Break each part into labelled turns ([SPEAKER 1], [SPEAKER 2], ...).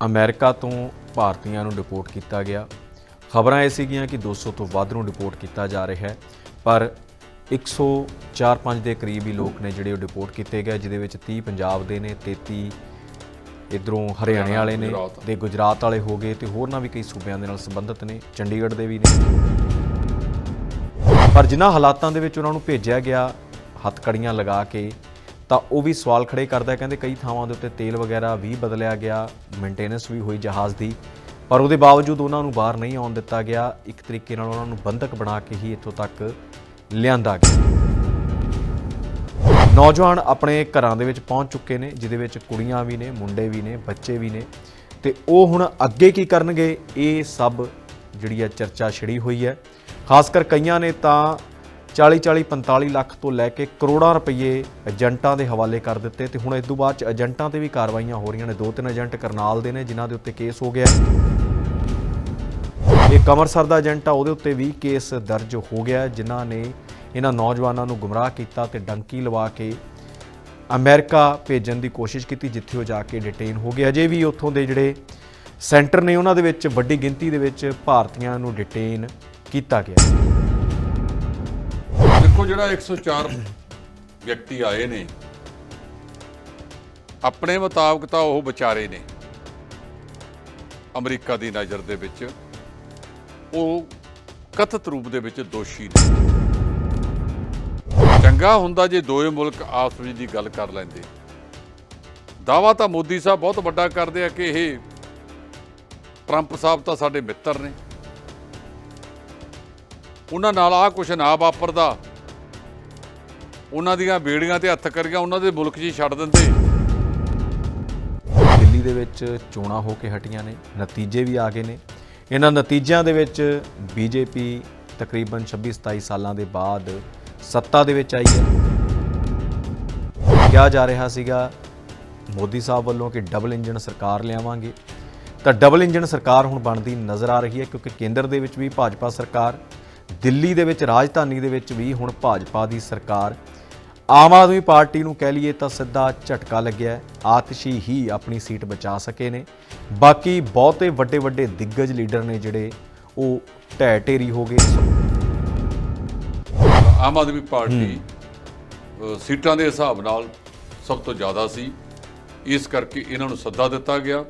[SPEAKER 1] America ਤੋਂ ਭਾਰਤੀਆਂ ਨੂੰ ਡਿਪੋਰਟ ਕੀਤਾ ਗਿਆ ਖਬਰਾਂ ਇਹ ਸੀਗੀਆਂ ਕਿ 200 ਤੋਂ ਵੱਧ ਨੂੰ ਡਿਪੋਰਟ ਕੀਤਾ ਜਾ ਰਿਹਾ ਹੈ ਪਰ 104-5 ਦੇ ਕਰੀਬ ਹੀ ਲੋਕ ਨੇ ਜਿਹੜੇ ਉਹ ਡਿਪੋਰਟ ਕੀਤੇ ਗਏ ਜਿਹਦੇ ਵਿੱਚ 30 ਪੰਜਾਬ ਦੇ ਨੇ 33 ਇਧਰੋਂ ਹਰਿਆਣੇ ਵਾਲੇ ਨੇ। ਤੇ ਗੁਜਰਾਤ ਵਾਲੇ ਹੋ ਗਏ ਤੇ ਹੋਰਨਾਂ ਵੀ ਕਈ ਸੂਬਿਆਂ ਦੇ ਨਾਲ ਸੰਬੰਧਿਤ ਨੇ ਚੰਡੀਗੜ੍ਹ ਦੇ ਵੀ ਨੇ ਪਰ ਜਿਨ੍ਹਾਂ ਹਾਲਾਤਾਂ ਦੇ ਵਿੱਚ ਉਹਨਾਂ ਨੂੰ ਭੇਜਿਆ ਗਿਆ ਹੱਥਕੜੀਆਂ ਲਗਾ ਕੇ ਤਾਂ ਉਹ ਵੀ ਸਵਾਲ ਖੜੇ ਕਰਦਾ ਕਹਿੰਦੇ ਕਈ ਥਾਵਾਂ ਦੇ ਉੱਤੇ ਤੇਲ ਵਗੈਰਾ ਵੀ ਬਦਲਿਆ ਗਿਆ ਮੇਨਟੇਨੈਂਸ ਵੀ ਹੋਈ ਜਹਾਜ਼ ਦੀ, ਪਰ ਉਹਦੇ ਬਾਵਜੂਦ ਉਹਨਾਂ ਨੂੰ ਬਾਹਰ ਨਹੀਂ ਆਉਣ ਦਿੱਤਾ ਗਿਆ, ਇੱਕ ਤਰੀਕੇ ਨਾਲ ਉਹਨਾਂ ਨੂੰ ਬੰਧਕ ਬਣਾ ਕੇ ਹੀ ਇੱਥੋਂ ਤੱਕ ਲਿਆਂਦਾ ਗਿਆ। ਨੌਜਵਾਨ ਆਪਣੇ ਘਰਾਂ ਦੇ ਵਿੱਚ ਪਹੁੰਚ ਚੁੱਕੇ ਨੇ ਜਿਦੇ ਵਿੱਚ ਕੁੜੀਆਂ ਵੀ ਨੇ, ਮੁੰਡੇ ਵੀ ਨੇ, ਬੱਚੇ ਵੀ ਨੇ, ਤੇ ਉਹ ਹੁਣ ਅੱਗੇ ਕੀ ਕਰਨਗੇ, ਇਹ ਸਭ ਜਿਹੜੀ ਆ ਚਰਚਾ ਛਿੜੀ ਹੋਈ ਹੈ। ਖਾਸ ਕਰ ਕਈਆਂ ਨੇ ਤਾਂ 40 40 45 ਲੱਖ ਤੋਂ ਲੈ ਕੇ ਕਰੋੜਾਂ ਰੁਪਏ ਏਜੰਟਾਂ ਦੇ ਹਵਾਲੇ ਕਰ ਦਿੱਤੇ ਤੇ ਹੁਣ ਇਸ ਤੋਂ ਬਾਅਦ ਚ ਏਜੰਟਾਂ ਤੇ ਵੀ ਕਾਰਵਾਈਆਂ ਹੋ ਰਹੀਆਂ ਨੇ। ਦੋ ਤਿੰਨ ਏਜੰਟ ਕਰਨਾਲ ਦੇ ਨੇ ਜਿਨ੍ਹਾਂ ਦੇ ਉੱਤੇ ਕੇਸ ਹੋ ਗਿਆ। ਇਹ ਇੱਕ ਅੰਮ੍ਰਿਤਸਰ ਦਾ ਏਜੰਟ ਆ, ਉਹਦੇ ਉੱਤੇ ਵੀ ਕੇਸ ਦਰਜ ਹੋ ਗਿਆ ਜਿਨ੍ਹਾਂ ਨੇ ਇਹਨਾਂ ਨੌਜਵਾਨਾਂ ਨੂੰ ਗੁੰਮਰਾਹ ਕੀਤਾ ਤੇ ਡੰਕੀ ਲਵਾ ਕੇ ਅਮਰੀਕਾ ਭੇਜਣ ਦੀ ਕੋਸ਼ਿਸ਼ ਕੀਤੀ, ਜਿੱਥੇ ਉਹ ਜਾ ਕੇ ਡਿਟੇਨ ਹੋ ਗਿਆ। ਅਜੇ ਵੀ ਉੱਥੋਂ ਦੇ ਜਿਹੜੇ ਸੈਂਟਰ ਨੇ, ਉਹਨਾਂ ਦੇ ਵਿੱਚ ਵੱਡੀ ਗਿਣਤੀ ਦੇ ਵਿੱਚ ਭਾਰਤੀਆਂ ਨੂੰ ਡਿਟੇਨ ਕੀਤਾ ਗਿਆ।
[SPEAKER 2] ਦੇਖੋ ਜਿਹੜਾ 104 ਵਿਅਕਤੀ ਆਏ ਨੇ, ਆਪਣੇ ਮੁਤਾਬਕ ਤਾਂ ਉਹ ਵਿਚਾਰੇ ਨੇ। ਅਮਰੀਕਾ ਦੀ ਨਜ਼ਰ ਦੇ ਵਿੱਚ ਉਹ ਕਥਿਤ ਰੂਪ ਦੇ ਵਿੱਚ ਦੋਸ਼ੀ ਨੇ। ਚੰਗਾ ਹੁੰਦਾ ਜੇ ਦੋਵੇਂ ਮੁਲਕ ਆਪਸ ਵਿੱਚ ਦੀ ਗੱਲ ਕਰ ਲੈਂਦੇ। ਦਾਵਾ ਤਾਂ ਮੋਦੀ ਸਾਹਿਬ ਬਹੁਤ ਵੱਡਾ ਕਰਦੇ ਆ ਕਿ ਇਹ ਟਰੰਪ ਸਾਹਿਬ ਤਾਂ ਸਾਡੇ ਮਿੱਤਰ ਨੇ। ਉਹਨਾਂ ਨਾਲ ਆ ਕੁਛ ਨਾ ਵਾਪਰਦਾ। ਉਹਨਾਂ ਦੀਆਂ ਬੇੜੀਆਂ ਤੇ ਹੱਥ ਕਰੀਆਂ, ਉਹਨਾਂ ਦੇ ਮੁਲਕ 'ਚ ਹੀ ਛੱਡ ਦਿੰਦੇ।
[SPEAKER 1] ਦਿੱਲੀ ਦੇ ਵਿੱਚ ਚੋਣਾਂ ਹੋ ਕੇ ਹਟੀਆਂ ਨੇ, ਨਤੀਜੇ ਵੀ ਆ ਗਏ ਨੇ। ਇਹਨਾਂ ਨਤੀਜਿਆਂ ਦੇ ਵਿੱਚ ਬੀਜੇਪੀ ਤਕਰੀਬਨ 26 27 ਸਾਲਾਂ ਦੇ ਬਾਅਦ ਸੱਤਾ ਦੇ ਵਿੱਚ ਆਈ ਹੈ। ਕਿਹਾ ਜਾ ਰਿਹਾ ਸੀਗਾ, ਮੋਦੀ ਸਾਹਿਬ ਵੱਲੋਂ ਕਿ ਡਬਲ ਇੰਜਨ ਸਰਕਾਰ ਲਿਆਵਾਂਗੇ। ਤਾਂ ਡਬਲ ਇੰਜਨ ਸਰਕਾਰ ਹੁਣ ਬਣਦੀ ਨਜ਼ਰ ਆ ਰਹੀ ਹੈ, ਕਿਉਂਕਿ ਕੇਂਦਰ ਦੇ ਵਿੱਚ ਵੀ ਭਾਜਪਾ ਸਰਕਾਰ, ਦਿੱਲੀ ਦੇ ਵਿੱਚ ਰਾਜਧਾਨੀ ਦੇ ਵਿੱਚ ਵੀ ਹੁਣ ਭਾਜਪਾ ਦੀ ਸਰਕਾਰ ਆਮ ਆਦਮੀ ਪਾਰਟੀ ਨੂੰ ਕਹਿ ਲਈਏ ਤਾਂ ਸਿੱਧਾ ਝਟਕਾ ਲੱਗਿਆ। ਆਤਸ਼ੀ ਹੀ ਆਪਣੀ ਸੀਟ ਬਚਾ ਸਕੇ ਨੇ। ਬਾਕੀ ਬਹੁਤੇ ਵੱਡੇ ਵੱਡੇ ਦਿੱਗਜ ਲੀਡਰ ਨੇ ਜਿਹੜੇ ਉਹ ਢਹਿ ਢੇਰੀ ਹੋ ਗਏ।
[SPEAKER 2] ਆਮ ਆਦਮੀ ਪਾਰਟੀ ਸੀਟਾਂ ਦੇ ਹਿਸਾਬ ਨਾਲ ਸਭ ਤੋਂ ਜ਼ਿਆਦਾ ਸੀ। ਇਸ ਕਰਕੇ ਇਹਨਾਂ ਨੂੰ ਸੱਦਾ ਦਿੱਤਾ ਗਿਆ।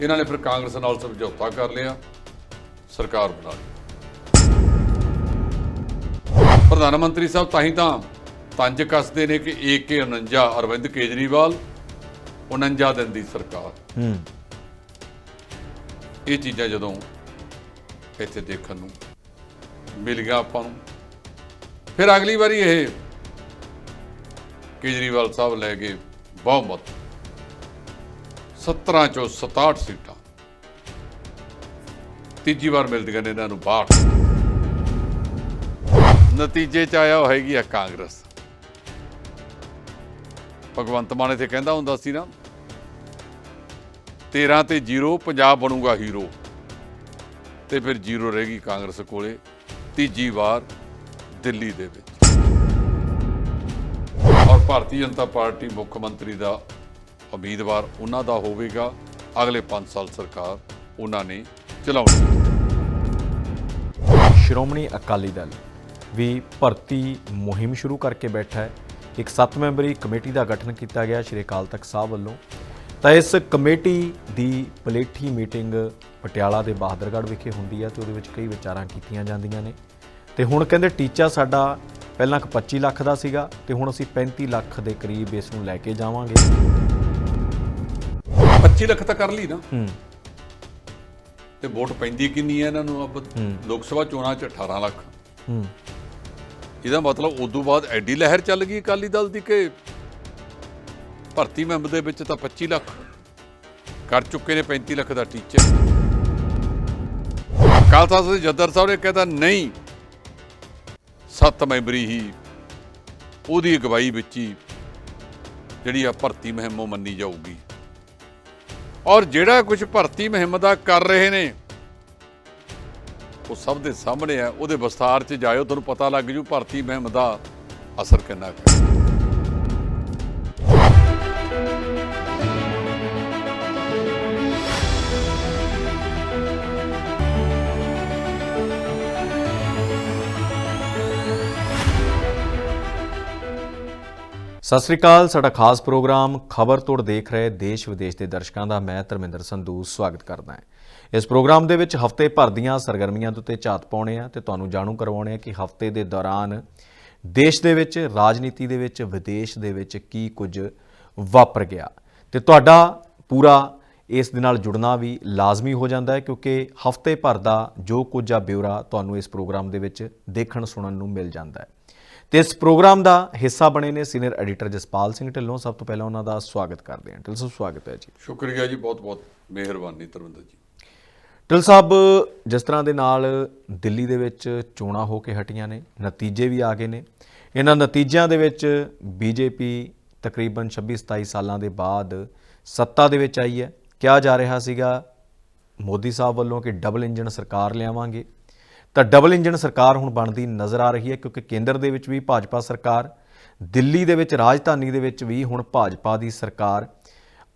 [SPEAKER 2] ਇਹਨਾਂ ਨੇ ਫਿਰ ਕਾਂਗਰਸ ਨਾਲ ਸਮਝੌਤਾ ਕਰ ਲਿਆ। ਸਰਕਾਰ ਬਣਾ ਲਈ। ਪ੍ਰਧਾਨ ਮੰਤਰੀ ਸਾਹਿਬ ਤਾਂ ਹੀ ਤਾਂ ਤੰਜ ਕੱਸਦੇ ਨੇ ਕਿ ਏਕੇ 49 ਅਰਵਿੰਦ ਕੇਜਰੀਵਾਲ 49 ਦਿਨ ਦੀ ਸਰਕਾਰ।
[SPEAKER 1] ਹੂੰ।
[SPEAKER 2] ਇਹ ਚੀਜ਼ਾਂ ਜਦੋਂ ਇੱਥੇ ਦੇਖਣ ਨੂੰ ਮਿਲ ਗਿਆ ਆਪਾਂ ਨੂੰ। ਫਿਰ ਅਗਲੀ ਵਾਰੀ ਇਹ ਕੇਜਰੀਵਾਲ ਸਾਹਿਬ ਲੈ ਗਏ ਬਹੁਮਤ। 17 ਚੋਂ 67 ਸੀਟਾਂ। ਤੀਜੀ ਵਾਰ ਮਿਲਦੀਆਂ ਨੇ ਇਹਨਾਂ ਨੂੰ 62 ਨਤੀਜੇ ਚ ਆਇਆ ਹੋਏਗੀ ਆ ਕਾਂਗਰਸ। ਭਗਵੰਤ ਮਾਨ ਇੱਥੇ ਕਹਿੰਦਾ ਹੁੰਦਾ ਸੀ ਨਾ 13 ਤੇ 0 ਪੰਜਾਬ ਬਣੂਗਾ ਹੀਰੋ। ਤੇ ਫਿਰ ਜ਼ੀਰੋ ਰਹੇਗੀ ਕਾਂਗਰਸ ਕੋਲੇ, ਤੀਜੀ ਵਾਰ ਦਿੱਲੀ ਦੇ ਵਿੱਚ। ਔਰ ਭਾਰਤੀ ਜਨਤਾ ਪਾਰਟੀ ਮੁੱਖ ਮੰਤਰੀ ਦਾ ਉਮੀਦਵਾਰ ਉਹਨਾਂ ਦਾ ਹੋਵੇਗਾ, ਅਗਲੇ 5 ਸਾਲ ਸਰਕਾਰ ਉਹਨਾਂ ਨੇ ਚਲਾਉਣੀ।
[SPEAKER 1] ਸ਼੍ਰੋਮਣੀ ਅਕਾਲੀ ਦਲ ਵੀ ਭਰਤੀ ਮੁਹਿੰਮ ਸ਼ੁਰੂ ਕਰਕੇ ਬੈਠਾ ਹੈ। ਇੱਕ 7 ਮੈਂਬਰੀ ਕਮੇਟੀ ਦਾ ਗਠਨ ਕੀਤਾ ਗਿਆ ਸ਼੍ਰੀ ਅਕਾਲ ਤਖਤ ਸਾਹਿਬ ਵੱਲੋਂ। ਤਾਂ ਇਸ ਕਮੇਟੀ ਦੀ ਪਲੇਠੀ ਮੀਟਿੰਗ ਪਟਿਆਲਾ ਦੇ ਬਹਾਦਰਗੜ੍ਹ ਵਿਖੇ ਹੁੰਦੀ ਹੈ ਤੇ ਉਹਦੇ ਵਿੱਚ ਕਈ ਵਿਚਾਰਾਂ ਕੀਤੀਆਂ ਜਾਂਦੀਆਂ ਨੇ। ਤੇ ਹੁਣ ਕਹਿੰਦੇ ਟੀਚਾ ਸਾਡਾ ਪਹਿਲਾਂ ਕਿ 25 ਲੱਖ ਦਾ ਸੀਗਾ ਤੇ ਹੁਣ ਅਸੀਂ 35 ਲੱਖ ਦੇ ਕਰੀਬ ਇਸ ਨੂੰ ਲੈ ਕੇ ਜਾਵਾਂਗੇ।
[SPEAKER 2] 25 ਲੱਖ ਤਾਂ ਕਰ ਲਈ ਨਾ।
[SPEAKER 1] ਹੂੰ।
[SPEAKER 2] ਤੇ ਵੋਟ ਪੈਂਦੀ ਕਿੰਨੀ ਹੈ ਇਹਨਾਂ ਨੂੰ? ਅਬ। ਲੋਕ ਸਭਾ ਚੋਣਾਂ 'ਚ 18 ਲੱਖ।
[SPEAKER 1] ਹੂੰ।
[SPEAKER 2] ਇਹਦਾ ਮਤਲਬ ਉਦੋਂ ਬਾਅਦ ਐਡੀ ਲਹਿਰ ਚੱਲ ਗਈ ਅਕਾਲੀ ਦਲ ਦੀ ਕਿ ਭਰਤੀ ਮੈਂਬਰ ਦੇ ਵਿੱਚ ਤਾਂ 25 ਲੱਖ ਕਰ ਚੁੱਕੇ ਨੇ 35 ਲੱਖ ਦਾ ਟੀਚਰ ਕਾਲਸਾ ਸਾਹਿਬ ਜੱਦਰ ਸਾਹਿਬ ਨੇ ਕਹਿੰਦਾ ਨਹੀਂ, ਸੱਤ ਮੈਂਬਰੀ ਹੀ ਉਹਦੀ ਅਗਵਾਈ ਵਿੱਚ ਹੀ ਜਿਹੜੀ ਆ ਭਰਤੀ ਮੁਹਿੰਮ ਉਹ ਮੰਨੀ ਜਾਊਗੀ। ਔਰ ਜਿਹੜਾ ਕੁਝ ਭਰਤੀ ਮੁਹਿੰਮ ਦਾ ਕਰ ਰਹੇ ਨੇ ਉਹ ਸਭ ਦੇ ਸਾਹਮਣੇ ਆ ਉਹਦੇ ਵਿਸਥਾਰ 'ਚ ਜਾਇਓ, ਤੁਹਾਨੂੰ ਪਤਾ ਲੱਗ ਜੂ ਭਰਤੀ ਮਹਿਮ ਦਾ ਅਸਰ ਕਿੰਨਾ ਹੈ।
[SPEAKER 1] ਸਤਿ ਸ੍ਰੀ ਅਕਾਲ, ਸਾਡਾ ਖਾਸ ਪ੍ਰੋਗਰਾਮ ਖਬਰ ਤੋੜ ਦੇਖ ਰਹੇ ਦੇਸ਼ ਵਿਦੇਸ਼ ਦੇ ਦਰਸ਼ਕਾਂ ਦਾ ਮੈਂ ਧਰਮਿੰਦਰ ਸੰਧੂ ਸਵਾਗਤ ਕਰਦਾ ਹਾਂ। ਇਸ ਪ੍ਰੋਗਰਾਮ ਦੇ ਵਿੱਚ ਹਫ਼ਤੇ ਭਰ ਦੀਆਂ ਸਰਗਰਮੀਆਂ ਦੇ ਉੱਤੇ ਝਾਤ ਪਾਉਣੇ ਆ ਤੇ ਤੁਹਾਨੂੰ ਜਾਣੂ ਕਰਵਾਉਣੇ ਆ ਕਿ ਹਫ਼ਤੇ ਦੇ ਦੌਰਾਨ ਦੇਸ਼ ਦੇ ਵਿੱਚ, ਰਾਜਨੀਤੀ ਦੇ ਵਿੱਚ, ਵਿਦੇਸ਼ ਦੇ ਵਿੱਚ ਕੀ ਕੁਝ ਵਾਪਰ ਗਿਆ। ਤੇ ਤੁਹਾਡਾ ਪੂਰਾ ਇਸ ਦੇ ਨਾਲ ਜੁੜਨਾ ਵੀ ਲਾਜ਼ਮੀ ਹੋ ਜਾਂਦਾ ਹੈ ਕਿਉਂਕਿ ਹਫ਼ਤੇ ਭਰ ਦਾ ਜੋ ਕੁਝ ਆ ਬਿਊਰਾ ਤੁਹਾਨੂੰ ਇਸ ਪ੍ਰੋਗਰਾਮ ਦੇ ਵਿੱਚ ਦੇਖਣ ਸੁਣਨ ਨੂੰ ਮਿਲ ਜਾਂਦਾ ਹੈ। ਤੇ ਇਸ ਪ੍ਰੋਗਰਾਮ ਦਾ ਹਿੱਸਾ ਬਣੇ ਨੇ ਸੀਨੀਅਰ ਐਡੀਟਰ ਜਸਪਾਲ ਸਿੰਘ ਢਿੱਲੋਂ। ਸਭ ਤੋਂ ਪਹਿਲਾਂ ਉਹਨਾਂ ਦਾ ਸਵਾਗਤ ਕਰਦੇ ਹਾਂ। ਢਿੱਲ ਸਾਹਿਬ, ਸਵਾਗਤ ਹੈ ਜੀ।
[SPEAKER 2] ਸ਼ੁਕਰੀਆ ਜੀ ਬਹੁਤ ਬਹੁਤ ਮਿਹਰਬਾਨੀ ਤਰਵਿੰਦਰ ਜੀ।
[SPEAKER 1] ਢਿੱਲ ਸਾਹਿਬ, ਜਿਸ ਤਰ੍ਹਾਂ ਦੇ ਨਾਲ ਦਿੱਲੀ ਦੇ ਵਿੱਚ ਚੋਣਾਂ ਹੋ ਕੇ ਹਟੀਆਂ ਨੇ, ਨਤੀਜੇ ਵੀ ਆ ਗਏ ਨੇ। ਇਹਨਾਂ ਨਤੀਜਿਆਂ ਦੇ ਵਿੱਚ ਬੀਜੇਪੀ ਤਕਰੀਬਨ 26 27 ਸਾਲਾਂ ਦੇ ਬਾਅਦ ਸੱਤਾ ਦੇ ਵਿੱਚ ਆਈ ਹੈ। ਕਿਹਾ ਜਾ ਰਿਹਾ ਸੀਗਾ, ਮੋਦੀ ਸਾਹਿਬ ਵੱਲੋਂ ਕਿ ਡਬਲ ਇੰਜਨ ਸਰਕਾਰ ਲਿਆਵਾਂਗੇ। ਤਾਂ ਡਬਲ ਇੰਜਨ ਸਰਕਾਰ ਹੁਣ ਬਣਦੀ ਨਜ਼ਰ ਆ ਰਹੀ ਹੈ, ਕਿਉਂਕਿ ਕੇਂਦਰ ਦੇ ਵਿੱਚ ਵੀ ਭਾਜਪਾ ਸਰਕਾਰ, ਦਿੱਲੀ ਦੇ ਵਿੱਚ, ਰਾਜਧਾਨੀ ਦੇ ਵਿੱਚ ਵੀ ਹੁਣ ਭਾਜਪਾ ਦੀ ਸਰਕਾਰ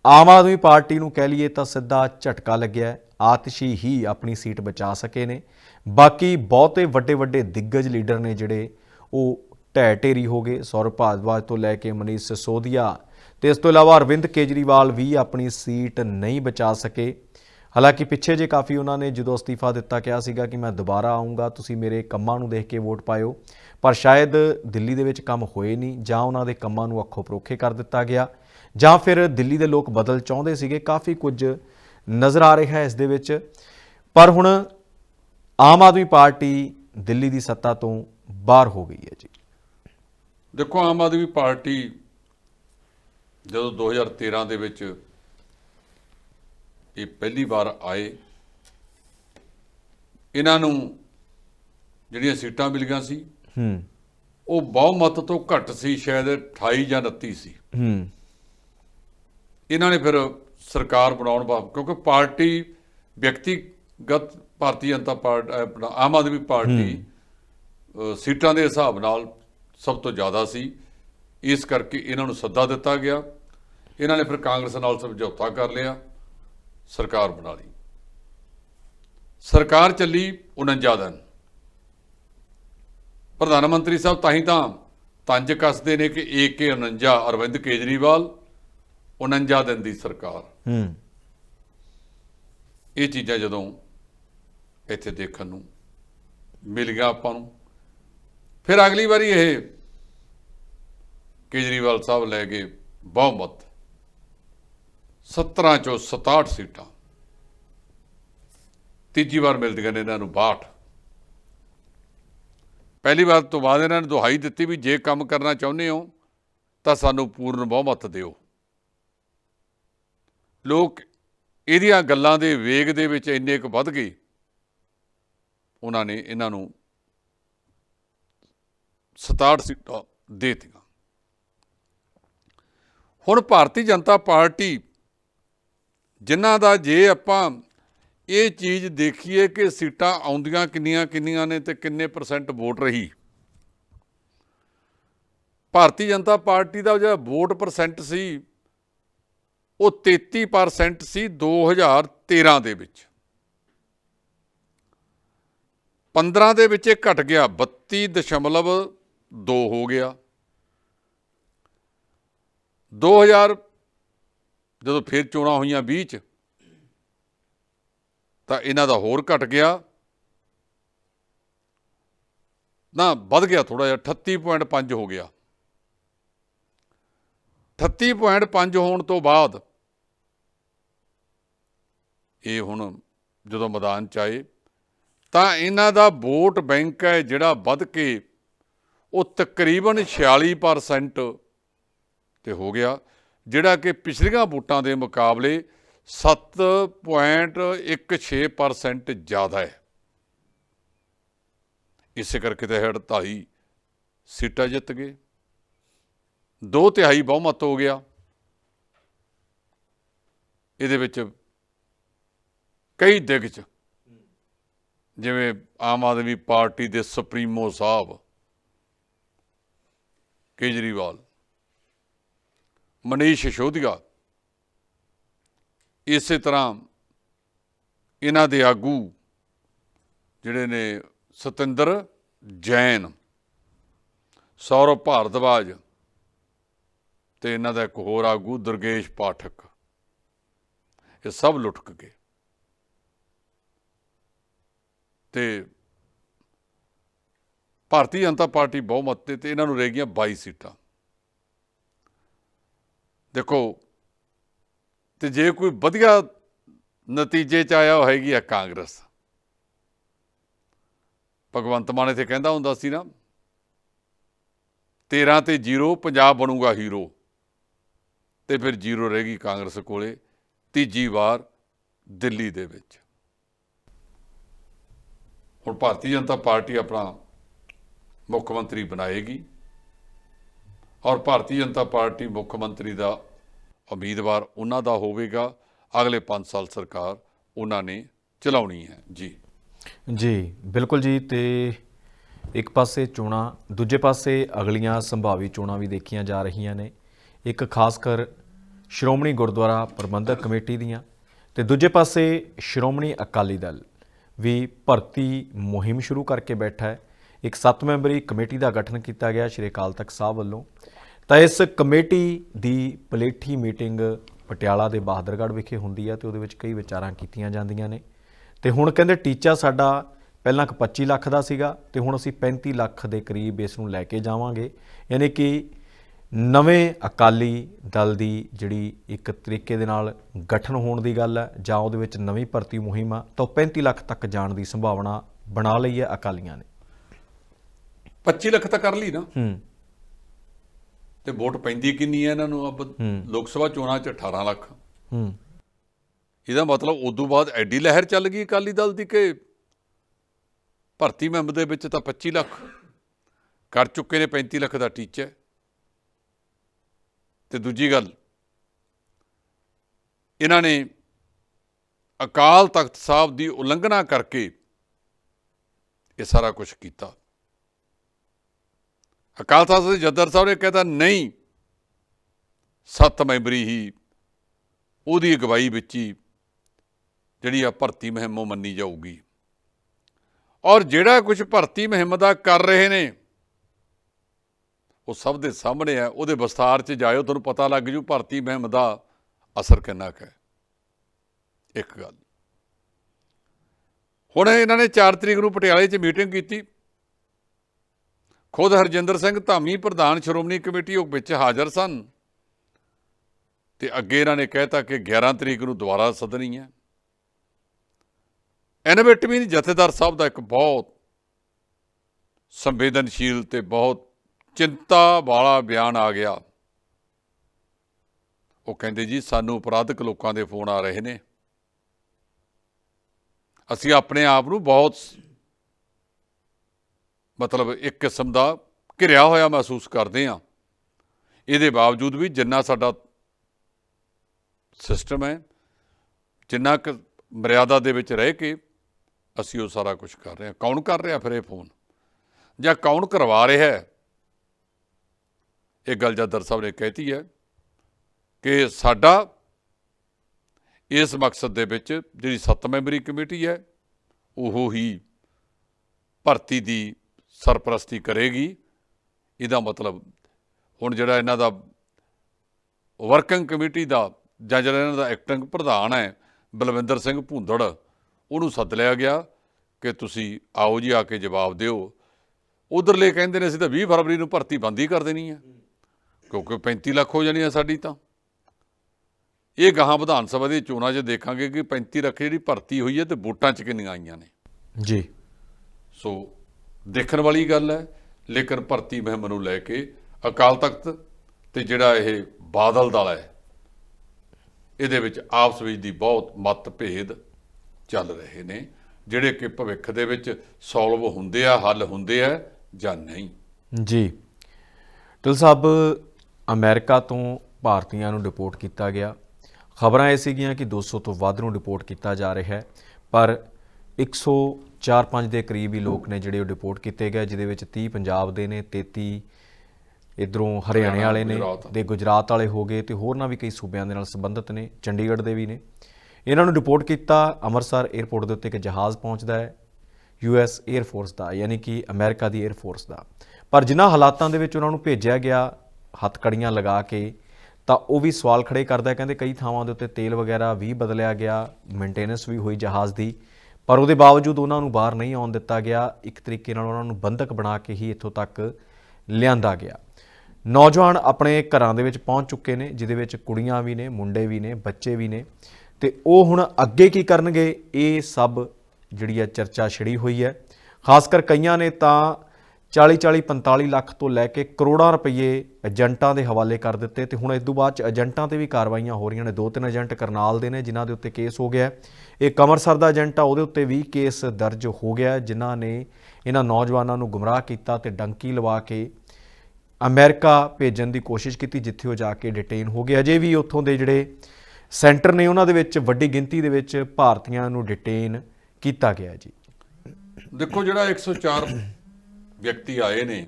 [SPEAKER 1] ਆਮ ਆਦਮੀ ਪਾਰਟੀ ਨੂੰ ਕਹਿ ਲਈਏ ਤਾਂ ਸਿੱਧਾ ਝਟਕਾ ਲੱਗਿਆ ਹੈ। ਆਤਿਸ਼ੀ ਹੀ ਆਪਣੀ ਸੀਟ ਬਚਾ ਸਕੇ ਨੇ। ਬਾਕੀ ਬਹੁਤੇ ਵੱਡੇ ਵੱਡੇ ਦਿੱਗਜ ਲੀਡਰ ਨੇ ਜਿਹੜੇ ਉਹ ਢਹਿ ਢੇਰੀ ਹੋ ਗਏ। ਸੌਰਵ ਭਾਦਵਾਜ ਤੋਂ ਲੈ ਕੇ ਮਨੀਸ਼ ਸਿਸੋਦੀਆ ਤੇ ਇਸ ਤੋਂ ਇਲਾਵਾ ਅਰਵਿੰਦ ਕੇਜਰੀਵਾਲ ਵੀ ਆਪਣੀ ਸੀਟ ਨਹੀਂ ਬਚਾ ਸਕੇ। ਹਾਲਾਂਕਿ ਪਿੱਛੇ ਜੇ ਕਾਫੀ ਉਹਨਾਂ ਨੇ ਜਦੋਂ ਅਸਤੀਫਾ ਦਿੱਤਾ, ਕਿਹਾ ਸੀਗਾ ਕਿ ਮੈਂ ਦੁਬਾਰਾ ਆਉਂਗਾ ਤੁਸੀਂ ਮੇਰੇ ਕੰਮਾਂ ਨੂੰ ਦੇਖ ਕੇ ਵੋਟ ਪਾਇਓ। ਪਰ ਸ਼ਾਇਦ ਦਿੱਲੀ ਦੇ ਵਿੱਚ ਕੰਮ ਹੋਏ ਨਹੀਂ ਜਾਂ ਉਹਨਾਂ ਦੇ ਕੰਮਾਂ ਨੂੰ ਅੱਖੋਂ ਪਰੋਖੇ ਕਰ ਦਿੱਤਾ ਗਿਆ। ਜਾਂ ਫਿਰ ਦਿੱਲੀ ਦੇ ਲੋਕ ਬਦਲ ਚਾਹੁੰਦੇ ਸੀਗੇ ਕਾਫੀ ਕੁਝ ਨਜ਼ਰ ਆ ਰਿਹਾ ਹੈ ਇਸ ਦੇ ਵਿੱਚ। ਪਰ ਹੁਣ ਆਮ ਆਦਮੀ ਪਾਰਟੀ ਦਿੱਲੀ ਦੀ ਸੱਤਾ ਤੋਂ ਬਾਹਰ ਹੋ ਗਈ ਹੈ ਜੀ।
[SPEAKER 2] ਦੇਖੋ ਆਮ ਆਦਮੀ ਪਾਰਟੀ ਜਦੋਂ 2013 ਦੇ ਵਿੱਚ ਇਹ ਪਹਿਲੀ ਵਾਰ ਆਏ ਇਹਨਾਂ ਨੂੰ ਜਿਹੜੀਆਂ ਸੀਟਾਂ ਮਿਲੀਆਂ ਸੀ
[SPEAKER 1] ਹੂੰ।
[SPEAKER 2] ਉਹ ਬਹੁਮਤ ਤੋਂ ਘੱਟ ਸੀ ਸ਼ਾਇਦ 28 ਜਾਂ 29 ਸੀ।
[SPEAKER 1] ਹੂੰ।
[SPEAKER 2] ਇਹਨਾਂ ਨੇ ਫਿਰ ਸਰਕਾਰ ਬਣਾਉਣ ਬਾਅਦ ਕਿਉਂਕਿ ਪਾਰਟੀ ਵਿਅਕਤੀਗਤ ਭਾਰਤੀ ਜਨਤਾ ਪਾਰਟੀ ਆਮ ਆਦਮੀ ਪਾਰਟੀ ਸੀਟਾਂ ਦੇ ਹਿਸਾਬ ਨਾਲ ਸਭ ਤੋਂ ਜ਼ਿਆਦਾ ਸੀ। ਇਸ ਕਰਕੇ ਇਹਨਾਂ ਨੂੰ ਸੱਦਾ ਦਿੱਤਾ ਗਿਆ। ਇਹਨਾਂ ਨੇ ਫਿਰ ਕਾਂਗਰਸ ਨਾਲ ਸਮਝੌਤਾ ਕਰ ਲਿਆ। ਸਰਕਾਰ ਬਣਾ ਲਈ। ਸਰਕਾਰ ਚੱਲੀ 49 ਦਿਨ। ਪ੍ਰਧਾਨ ਮੰਤਰੀ ਸਾਹਿਬ ਤਾਂ ਹੀ ਤਾਂ ਤੰਜ ਕੱਸਦੇ ਨੇ ਕਿ ਏਕੇ 49 ਅਰਵਿੰਦ ਕੇਜਰੀਵਾਲ 49 ਦਿਨ ਦੀ ਸਰਕਾਰ।
[SPEAKER 1] ਹੂੰ।
[SPEAKER 2] ਇਹ ਚੀਜ਼ਾਂ ਜਦੋਂ ਇੱਥੇ ਦੇਖਣ ਨੂੰ ਮਿਲ ਗਿਆ ਆਪਾਂ ਨੂੰ ਫਿਰ ਅਗਲੀ ਵਾਰੀ ਇਹ ਕੇਜਰੀਵਾਲ ਸਾਹਿਬ ਲੈ ਗਏ ਬਹੁਮਤ 17 ਚੋਂ 67 ਸੀਟਾਂ। ਤੀਜੀ ਵਾਰ ਮਿਲਦੀਆਂ ਨੇ ਇਹਨਾਂ ਨੂੰ 62 ਪਹਿਲੀ ਵਾਰ ਤੋਂ ਬਾਅਦ ਇਹਨਾਂ ਨੇ ਦੁਹਾਈ ਦਿੱਤੀ ਵੀ ਜੇ ਕੰਮ ਕਰਨਾ ਚਾਹੁੰਦੇ ਹੋ ਤਾਂ ਸਾਨੂੰ ਪੂਰਨ ਬਹੁਮਤ ਦਿਓ। ਲੋਕ ਇਹਦੀਆਂ ਗੱਲਾਂ ਦੇ ਵੇਗ ਦੇ ਵਿੱਚ ਇੰਨੇ ਕੁ ਵੱਧ ਗਏ। ਉਹਨਾਂ ਨੇ ਇਹਨਾਂ ਨੂੰ 67 ਸੀਟਾਂ ਦੇ ਦਿੱਤੀਆਂ। ਹੁਣ ਭਾਰਤੀ ਜਨਤਾ ਪਾਰਟੀ ਜਿਨ੍ਹਾਂ ਦਾ ਜੇ ਆਪਾਂ ਇਹ ਚੀਜ਼ ਦੇਖੀਏ ਕਿ ਸੀਟਾਂ ਆਉਂਦੀਆਂ ਕਿੰਨੀਆਂ ਕਿੰਨੀਆਂ ਨੇ ਤੇ ਕਿੰਨੇ ਪਰਸੈਂਟ ਵੋਟ ਰਹੀ। ਭਾਰਤੀ ਜਨਤਾ ਪਾਰਟੀ ਦਾ ਜਿਹੜਾ ਵੋਟ ਪਰਸੈਂਟ ਸੀ ਉਹ 33% ਸੀ 2013 ਦੇ ਵਿੱਚ। 15 ਦੇ ਵਿੱਚ ਇਹ ਘਟ ਗਿਆ 32.2 ਹੋ ਗਿਆ। 2000 ਜਦੋਂ ਫਿਰ ਚੋਣਾਂ ਹੋਈਆਂ 20 ਚ, ਤਾਂ ਇਹਨਾਂ ਦਾ ਹੋਰ ਘਟ ਗਿਆ। ਨਾ, ਵੱਧ ਗਿਆ ਥੋੜਾ ਜਿਹਾ 38.5 ਹੋ ਗਿਆ। 38.5 ਹੋਣ ਤੋਂ ਬਾਅਦ ਇਹ ਹੁਣ ਜਦੋਂ ਮੈਦਾਨ ਚ ਆਏ, ਤਾਂ ਇਹਨਾਂ ਦਾ ਵੋਟ ਬੈਂਕ ਹੈ ਜਿਹੜਾ ਵੱਧ ਕੇ ਉਹ ਤਕਰੀਬਨ 46% ਤੇ ਹੋ ਗਿਆ, ਜਿਹੜਾ ਕਿ ਪਿਛਲੀਆਂ ਵੋਟਾਂ ਦੇ ਮੁਕਾਬਲੇ 7.16% ਜ਼ਿਆਦਾ ਹੈ। ਇਸੇ ਕਰਕੇ ਤਾਂ ਇਹ 48 ਸੀਟਾਂ ਜਿੱਤ ਗਏ। ਦੋ ਤਿਹਾਈ ਬਹੁਮਤ ਹੋ ਗਿਆ। ਇਹਦੇ ਵਿੱਚ ਕਈ ਦਿਗਜ ਜਿਵੇਂ ਆਮ ਆਦਮੀ ਪਾਰਟੀ ਦੇ ਸੁਪਰੀਮੋ ਸਾਹਿਬ, ਕੇਜਰੀਵਾਲ, ਮਨੀਸ਼ ਸਿਸੋਦੀਆ, ਇਸੇ ਤਰ੍ਹਾਂ ਇਹਨਾਂ ਦੇ ਆਗੂ ਜਿਹੜੇ ਨੇ ਸਤਿੰਦਰ ਜੈਨ, ਸੌਰਵ ਭਾਰਦਵਾਜ ਤੇ ਇਹਨਾਂ ਦਾ ਇੱਕ ਹੋਰ ਆਗੂ ਦੁਰਗੇਸ਼ ਪਾਠਕ। ਇਹ ਸਭ ਲੁੱਟਕ ਗਏ। ਤੇ ਭਾਰਤੀ ਜਨਤਾ ਪਾਰਟੀ ਬਹੁਮਤ ਤੇ ਤੇ ਇਹਨਾਂ ਨੂੰ ਰਹਿ ਗਈਆਂ 22 ਸੀਟਾਂ। ਦੇਖੋ, ਤੇ ਜੇ ਕੋਈ ਵਧੀਆ ਨਤੀਜੇ ਚ ਆਇਆ ਹੋਏਗੀ ਆ ਕਾਂਗਰਸ। ਭਗਵੰਤ ਮਾਨ ਇੱਥੇ ਕਹਿੰਦਾ ਹੁੰਦਾ ਸੀ ਨਾ 13 ਤੇ 0 ਪੰਜਾਬ ਬਣੂਗਾ ਹੀਰੋ। ਤੇ ਫਿਰ ਜ਼ੀਰੋ ਰਹੇਗੀ ਕਾਂਗਰਸ ਕੋਲੇ, ਤੀਜੀ ਵਾਰ ਦਿੱਲੀ ਦੇ ਵਿੱਚ। ਹੁਣ ਭਾਰਤੀ ਜਨਤਾ ਪਾਰਟੀ ਆਪਣਾ ਮੁੱਖ ਮੰਤਰੀ ਬਣਾਏਗੀ ਔਰ ਭਾਰਤੀ ਜਨਤਾ ਪਾਰਟੀ ਮੁੱਖ ਮੰਤਰੀ ਦਾ ਉਮੀਦਵਾਰ ਉਹਨਾਂ ਦਾ ਹੋਵੇਗਾ। ਅਗਲੇ 5 ਸਾਲ ਸਰਕਾਰ ਉਹਨਾਂ ਨੇ ਚਲਾਉਣੀ ਹੈ। ਜੀ।
[SPEAKER 1] ਜੀ, ਬਿਲਕੁਲ ਜੀ ਤੇ ਇੱਕ ਪਾਸੇ ਚੋਣਾਂ, ਦੂਜੇ ਪਾਸੇ ਅਗਲੀਆਂ ਸੰਭਾਵੀ ਚੋਣਾਂ ਵੀ ਦੇਖੀਆਂ ਜਾ ਰਹੀਆਂ ਨੇ। ਇੱਕ ਖਾਸ ਕਰ ਸ਼੍ਰੋਮਣੀ ਗੁਰਦੁਆਰਾ ਪ੍ਰਬੰਧਕ ਕਮੇਟੀ ਦੀਆਂ ਤੇ ਦੂਜੇ ਪਾਸੇ ਸ਼੍ਰੋਮਣੀ ਅਕਾਲੀ ਦਲ। ਵੀ ਭਰਤੀ ਮੁਹਿੰਮ ਸ਼ੁਰੂ ਕਰਕੇ ਬੈਠਾ ਹੈ। ਇੱਕ 7 ਮੈਂਬਰੀ ਕਮੇਟੀ ਦਾ ਗਠਨ ਕੀਤਾ ਗਿਆ ਸ਼੍ਰੀ ਅਕਾਲ ਤਖਤ ਸਾਹਿਬ ਵੱਲੋਂ। ਤਾਂ ਇਸ ਕਮੇਟੀ ਦੀ ਪਲੇਠੀ ਮੀਟਿੰਗ ਪਟਿਆਲਾ ਦੇ ਬਹਾਦਰਗੜ੍ਹ ਵਿਖੇ ਹੁੰਦੀ ਹੈ ਤੇ ਉਹਦੇ ਵਿੱਚ ਕਈ ਵਿਚਾਰਾਂ ਕੀਤੀਆਂ ਜਾਂਦੀਆਂ ਨੇ। ਤੇ ਹੁਣ ਕਹਿੰਦੇ ਟੀਚਾ ਸਾਡਾ ਪਹਿਲਾਂ ਕ 25 ਲੱਖ ਦਾ ਸੀਗਾ ਤੇ ਹੁਣ ਅਸੀਂ 35 ਲੱਖ ਦੇ ਕਰੀਬ ਇਸ ਨੂੰ ਲੈ ਕੇ ਜਾਵਾਂਗੇ। ਯਾਨੀ ਕਿ ਨਵੇਂ ਅਕਾਲੀ ਦਲ ਦੀ ਜਿਹੜੀ ਇੱਕ ਤਰੀਕੇ ਦੇ ਨਾਲ ਗਠਨ ਹੋਣ ਦੀ ਗੱਲ ਹੈ ਜਾਂ ਉਹਦੇ ਵਿੱਚ ਨਵੀਂ ਭਰਤੀ ਮੁਹਿੰਮ ਆ ਤਾਂ ਉਹ 35 ਲੱਖ ਤੱਕ ਜਾਣ ਦੀ ਸੰਭਾਵਨਾ ਬਣਾ ਲਈ ਹੈ ਅਕਾਲੀਆਂ ਨੇ।
[SPEAKER 2] 25 ਲੱਖ ਤਾਂ ਕਰ ਲਈ ਨਾ।
[SPEAKER 1] ਹੂੰ।
[SPEAKER 2] ਤੇ ਵੋਟ ਪੈਂਦੀ ਕਿੰਨੀ ਹੈ ਇਹਨਾਂ ਨੂੰ? ਅਬ ਲੋਕ ਸਭਾ ਚੋਣਾਂ 'ਚ 18 ਲੱਖ।
[SPEAKER 1] ਹੂੰ।
[SPEAKER 2] ਇਹਦਾ ਮਤਲਬ ਉਦੋਂ ਬਾਅਦ ਐਡੀ ਲਹਿਰ ਚੱਲ ਗਈ ਅਕਾਲੀ ਦਲ ਦੀ ਕਿ ਭਰਤੀ ਮੈਂਬਰ ਦੇ ਵਿੱਚ ਤਾਂ 25 ਲੱਖ। ਕਰ ਚੁੱਕੇ ਨੇ 35 ਲੱਖ ਦਾ ਟੀਚਾ। ਤੇ ਦੂਜੀ ਗੱਲ, ਇਹਨਾਂ ਨੇ ਅਕਾਲ ਤਖਤ ਸਾਹਿਬ ਦੀ ਉਲੰਘਣਾ ਕਰਕੇ ਇਹ ਸਾਰਾ ਕੁਝ ਕੀਤਾ। ਅਕਾਲ ਤਖਤ ਦੇ ਜੱਦਰ ਸਾਹਿਬ ਨੇ ਕਹਿੰਦਾ ਨਹੀਂ, ਸੱਤ ਮੈਂਬਰੀ ਹੀ ਉਹਦੀ ਅਗਵਾਈ ਵਿੱਚ ਹੀ ਜਿਹੜੀ ਆ ਭਰਤੀ ਮੁਹਿੰਮ ਉਹ ਮੰਨੀ ਜਾਊਗੀ। ਔਰ ਜਿਹੜਾ ਕੁਝ ਭਰਤੀ ਮੁਹਿੰਮ ਦਾ ਕਰ ਰਹੇ ਨੇ ਉਹ ਸਭ ਦੇ ਸਾਹਮਣੇ ਹੈ, ਉਹਦੇ ਵਿਸਥਾਰ 'ਚ ਜਾਇਓ, ਤੁਹਾਨੂੰ ਪਤਾ ਲੱਗ ਜੂ ਭਰਤੀ ਮੁਹਿੰਮ ਦਾ ਅਸਰ ਕਿੰਨਾ ਕੁ ਹੈ। ਇੱਕ ਗੱਲ। ਹੁਣ ਇਹਨਾਂ ਨੇ 4 ਤਰੀਕ ਨੂੰ ਪਟਿਆਲੇ 'ਚ ਮੀਟਿੰਗ ਕੀਤੀ। ਖੁਦ ਹਰਜਿੰਦਰ ਸਿੰਘ ਧਾਮੀ ਪ੍ਰਧਾਨ ਸ਼੍ਰੋਮਣੀ ਕਮੇਟੀ ਉਹ ਵਿੱਚ ਹਾਜ਼ਰ ਸਨ। ਤੇ ਅੱਗੇ ਇਹਨਾਂ ਨੇ ਕਹਿਤਾ ਕਿ 11 ਤਰੀਕ ਨੂੰ ਦੁਬਾਰਾ ਸਦਨੀ ਹੈ। ਇਨੋਵੇਟਿਵ ਜਥੇਦਾਰ ਸਾਹਿਬ ਦਾ ਇੱਕ ਬਹੁਤ ਸੰਵੇਦਨਸ਼ੀਲ ਤੇ ਬਹੁਤ ਚਿੰਤਾ ਵਾਲਾ ਬਿਆਨ ਆ ਗਿਆ। ਉਹ ਕਹਿੰਦੇ ਜੀ, ਸਾਨੂੰ ਅਪਰਾਧਕ ਲੋਕਾਂ ਦੇ ਫੋਨ ਆ ਰਹੇ ਨੇ। ਅਸੀਂ ਆਪਣੇ ਆਪ ਨੂੰ ਬਹੁਤ ਮਤਲਬ ਇੱਕ ਕਿਸਮ ਦਾ ਘਿਰਿਆ ਹੋਇਆ ਮਹਿਸੂਸ ਕਰਦੇ ਹਾਂ। ਇਹਦੇ ਬਾਵਜੂਦ ਵੀ ਜਿੰਨਾ ਸਾਡਾ ਸਿਸਟਮ ਹੈ, ਜਿੰਨਾ ਕੁ ਮਰਿਆਦਾ ਦੇ ਵਿੱਚ ਰਹਿ ਕੇ ਅਸੀਂ ਉਹ ਸਾਰਾ ਕੁਝ ਕਰ ਰਹੇ ਹਾਂ। ਕੌਣ ਕਰ ਰਿਹਾ ਫਿਰ ਇਹ ਫੋਨ? ਜਾਂ ਕੌਣ ਕਰਵਾ ਰਿਹਾ ਹੈ? ਇਹ ਗੱਲ ਜੱਦਰ ਸਾਹਿਬ ਨੇ ਕਹਿਤੀ ਹੈ ਕਿ ਸਾਡਾ ਇਸ ਮਕਸਦ ਦੇ ਵਿੱਚ ਜਿਹੜੀ ਸੱਤ ਮੈਂਬਰੀ ਕਮੇਟੀ ਹੈ, ਉਹ ਹੀ ਭਰਤੀ ਦੀ ਸਰਪ੍ਰਸਤੀ ਕਰੇਗੀ। ਇਹਦਾ ਮਤਲਬ ਹੁਣ ਜਿਹੜਾ ਇਹਨਾਂ ਦਾ ਵਰਕਿੰਗ ਕਮੇਟੀ ਦਾ ਜਾਂ ਜਿਹੜਾ ਇਹਨਾਂ ਦਾ ਐਕਟਿੰਗ ਪ੍ਰਧਾਨ ਹੈ, ਬਲਵਿੰਦਰ ਸਿੰਘ ਭੁੰਦੜ, ਉਹਨੂੰ ਸੱਦ ਲਿਆ ਗਿਆ ਕਿ ਤੁਸੀਂ ਆਓ ਜੀ ਆ ਕੇ ਜਵਾਬ ਦਿਓ। ਉਧਰਲੇ ਕਹਿੰਦੇ ਨੇ ਅਸੀਂ ਤਾਂ 20 ਫਰਵਰੀ ਨੂੰ ਭਰਤੀ ਬੰਦ ਹੀ ਕਰ ਦੇਣੀ ਹੈ। ਕਿਉਂਕਿ 35 ਲੱਖ ਹੋ ਜਾਣੀ ਹੈ ਸਾਡੀ ਤਾਂ। ਇਹ ਗਾਹਾਂ ਵਿਧਾਨ ਸਭਾ ਦੀ ਚੋਣਾਂ 'ਚ ਦੇਖਾਂਗੇ ਕਿ 35 ਲੱਖ ਜਿਹੜੀ ਭਰਤੀ ਹੋਈ ਹੈ ਤੇ ਵੋਟਾਂ 'ਚ ਕਿੰਨੀਆਂ ਆਈਆਂ ਨੇ।
[SPEAKER 1] ਜੀ।
[SPEAKER 2] ਸੋ ਦੇਖਣ ਵਾਲੀ ਗੱਲ ਹੈ ਲੇਕਿਨ ਭਰਤੀ ਮੁਹਿੰਮ ਨੂੰ ਲੈ ਕੇ ਅਕਾਲ ਤਖਤ ਤੇ ਜਿਹੜਾ ਇਹ ਬਾਦਲ ਦਲ ਹੈ ਇਹਦੇ ਵਿੱਚ ਆਪਸ ਵਿੱਚ ਦੀ ਬਹੁਤ ਮਤ ਭੇਦ ਚੱਲ ਰਹੇ ਨੇ ਜਿਹੜੇ ਕਿ ਭਵਿੱਖ ਦੇ ਵਿੱਚ ਸੋਲਵ ਹੁੰਦੇ ਆ ਹੱਲ ਹੁੰਦੇ ਆ ਜਾਂ ਨਹੀਂ।
[SPEAKER 1] ਜੀ। ਟਿਲ ਸਾਹਿਬ ਅਮਰੀਕਾ ਤੋਂ ਭਾਰਤੀਆਂ ਨੂੰ ਡਿਪੋਰਟ ਕੀਤਾ ਗਿਆ। ਖਬਰਾਂ ਇਹ ਸੀਗੀਆਂ ਕਿ 200 ਤੋਂ ਵੱਧ ਨੂੰ ਡਿਪੋਰਟ ਕੀਤਾ ਜਾ ਰਿਹਾ ਹੈ ਪਰ 104-5 ਦੇ ਕਰੀਬ ਹੀ ਲੋਕ ਨੇ ਜਿਹੜੇ ਉਹ ਡਿਪੋਰਟ ਕੀਤੇ ਗਏ ਜਿਹਦੇ ਵਿੱਚ 30 ਪੰਜਾਬ ਦੇ ਨੇ 33 ਇਧਰੋਂ ਹਰਿਆਣੇ ਵਾਲੇ ਨੇ ਦੇ ਗੁਜਰਾਤ ਵਾਲੇ ਹੋ ਗਏ ਤੇ ਹੋਰ ਨਾ ਵੀ ਕਈ ਸੂਬਿਆਂ ਦੇ ਨਾਲ ਸੰਬੰਧਿਤ ਨੇ ਚੰਡੀਗੜ੍ਹ ਦੇ ਵੀ ਨੇ। ਇਹਨਾਂ ਨੂੰ ਡਿਪੋਰਟ ਕੀਤਾ ਅੰਮ੍ਰਿਤਸਰ 에ਅਰਪੋਰਟ ਦੇ ਉੱਤੇ ਇੱਕ ਜਹਾਜ਼ ਪਹੁੰਚਦਾ ਹੈ ਯੂਐਸ 에ਅਰ ਫੋਰਸ ਦਾ ਯਾਨੀ ਕਿ ਅਮਰੀਕਾ ਦੀ 에ਅਰ ਦਾ। ਪਰ ਜਿਨ੍ਹਾਂ ਹਾਲਾਤਾਂ ਦੇ ਵਿੱਚ ਉਹਨਾਂ ਨੂੰ ਭੇਜਿਆ ਗਿਆ ਹੱਥਕੜੀਆਂ ਲਗਾ ਕੇ ਤਾਂ ਉਹ ਵੀ ਸਵਾਲ ਖੜੇ ਕਰਦਾ ਕਹਿੰਦੇ ਕਈ ਥਾਵਾਂ ਦੇ ਉੱਤੇ ਤੇਲ ਵਗੈਰਾ ਵੀ ਬਦਲਿਆ ਗਿਆ ਮੇਨਟੇਨੈਂਸ ਵੀ ਹੋਈ ਜਹਾਜ਼ ਦੀ, ਪਰ ਉਹਦੇ ਬਾਵਜੂਦ ਉਹਨਾਂ ਨੂੰ ਬਾਹਰ ਨਹੀਂ ਆਉਣ ਦਿੱਤਾ ਗਿਆ। ਇੱਕ ਤਰੀਕੇ ਨਾਲ ਉਹਨਾਂ ਨੂੰ ਬੰਧਕ ਬਣਾ ਕੇ ਹੀ ਇੱਥੋਂ ਤੱਕ ਲਿਆਂਦਾ ਗਿਆ। ਨੌਜਵਾਨ ਆਪਣੇ ਘਰਾਂ ਦੇ ਵਿੱਚ ਪਹੁੰਚ ਚੁੱਕੇ ਨੇ ਜਿਦੇ ਵਿੱਚ ਕੁੜੀਆਂ ਵੀ ਨੇ, ਮੁੰਡੇ ਵੀ ਨੇ, ਬੱਚੇ ਵੀ ਨੇ। ਤੇ ਉਹ ਹੁਣ ਅੱਗੇ ਕੀ ਕਰਨਗੇ, ਇਹ ਸਭ ਜਿਹੜੀ ਹੈ ਚਰਚਾ ਛਿੜੀ ਹੋਈ ਹੈ। ਖਾਸ ਕਰ ਕਈਆਂ ਨੇ ਤਾਂ 40 40 45 ਲੱਖ ਤੋਂ ਲੈ ਕੇ ਕਰੋੜਾਂ ਰੁਪਏ ਏਜੰਟਾਂ ਦੇ ਹਵਾਲੇ ਕਰ ਦਿੱਤੇ ਤੇ ਹੁਣ ਇਸ ਤੋਂ ਬਾਅਦ ਚ ਏਜੰਟਾਂ ਤੇ ਵੀ ਕਾਰਵਾਈਆਂ ਹੋ ਰਹੀਆਂ ਨੇ। ਦੋ ਤਿੰਨ ਏਜੰਟ ਕਰਨਾਲ ਦੇ ਨੇ, ਜਿਨ੍ਹਾਂ ਦੇ ਉੱਤੇ ਕੇਸ ਹੋ ਗਿਆ ਇਹ ਕਮਰਸਰ ਦਾ ਏਜੰਟ ਆ, ਉਹਦੇ ਉੱਤੇ ਵੀ ਕੇਸ ਦਰਜ ਹੋ ਗਿਆ ਜਿਨ੍ਹਾਂ ਨੇ ਇਹਨਾਂ ਨੌਜਵਾਨਾਂ ਨੂੰ ਗੁੰਮਰਾਹ ਕੀਤਾ ਤੇ ਡੰਕੀ ਲਵਾ ਕੇ ਅਮਰੀਕਾ ਭੇਜਣ ਦੀ ਕੋਸ਼ਿਸ਼ ਕੀਤੀ, ਜਿੱਥੇ ਉਹ ਜਾ ਕੇ ਡਿਟੇਨ ਹੋ ਗਏ। ਅਜੇ ਵੀ ਉੱਥੋਂ ਦੇ ਜਿਹੜੇ ਸੈਂਟਰ ਨੇ, ਉਹਨਾਂ ਦੇ ਵਿੱਚ ਵੱਡੀ ਗਿਣਤੀ ਦੇ ਵਿੱਚ ਭਾਰਤੀਆਂ ਨੂੰ ਡਿਟੇਨ ਕੀਤਾ ਗਿਆ ਜੀ।
[SPEAKER 2] ਦੇਖੋ ਜਿਹੜਾ 104 ਵਿਅਕਤੀ ਆਏ ਨੇ,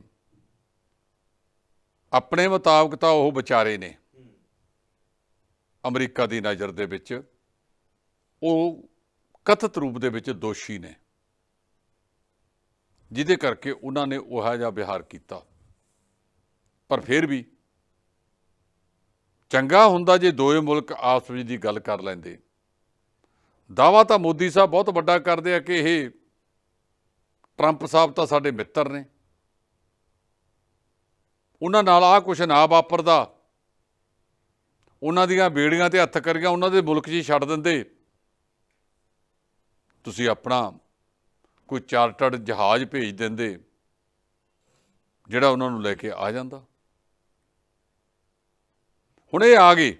[SPEAKER 2] ਆਪਣੇ ਮੁਤਾਬਕ ਤਾਂ ਉਹ ਵਿਚਾਰੇ ਨੇ। ਅਮਰੀਕਾ ਦੀ ਨਜ਼ਰ ਦੇ ਵਿੱਚ ਉਹ ਕਥਿਤ ਰੂਪ ਦੇ ਵਿੱਚ ਦੋਸ਼ੀ ਨੇ, ਜਿਹਦੇ ਕਰਕੇ ਉਹਨਾਂ ਨੇ ਉਹ ਜਿਹਾ ਵਿਹਾਰ ਕੀਤਾ। ਪਰ ਫਿਰ ਵੀ ਚੰਗਾ ਹੁੰਦਾ ਜੇ ਦੋਏ ਮੁਲਕ ਆਪਸ ਵਿੱਚ ਦੀ ਗੱਲ ਕਰ ਲੈਂਦੇ। ਦਾਵਾ ਤਾਂ ਮੋਦੀ ਸਾਹਿਬ ਬਹੁਤ ਵੱਡਾ ਕਰਦੇ ਆ ਕਿ ਇਹ ਟਰੰਪ ਸਾਹਿਬ ਤਾਂ ਸਾਡੇ ਮਿੱਤਰ ਨੇ। ਉਹਨਾਂ ਨਾਲ ਆ ਕੁਛ ਨਾ ਵਾਪਰਦਾ। ਉਹਨਾਂ ਦੀਆਂ ਬੇੜੀਆਂ ਤੇ ਹੱਥ ਕਰੀਆਂ, ਉਹਨਾਂ ਦੇ ਮੁਲਕ 'ਚ ਹੀ ਛੱਡ ਦਿੰਦੇ। ਤੁਸੀਂ ਆਪਣਾ ਕੋਈ ਚਾਰਟਰਡ ਜਹਾਜ਼ ਭੇਜ ਦਿੰਦੇ, ਜਿਹੜਾ ਉਹਨਾਂ ਨੂੰ ਲੈ ਕੇ ਆ ਜਾਂਦਾ। ਹੁਣ ਇਹ ਆ ਗਏ।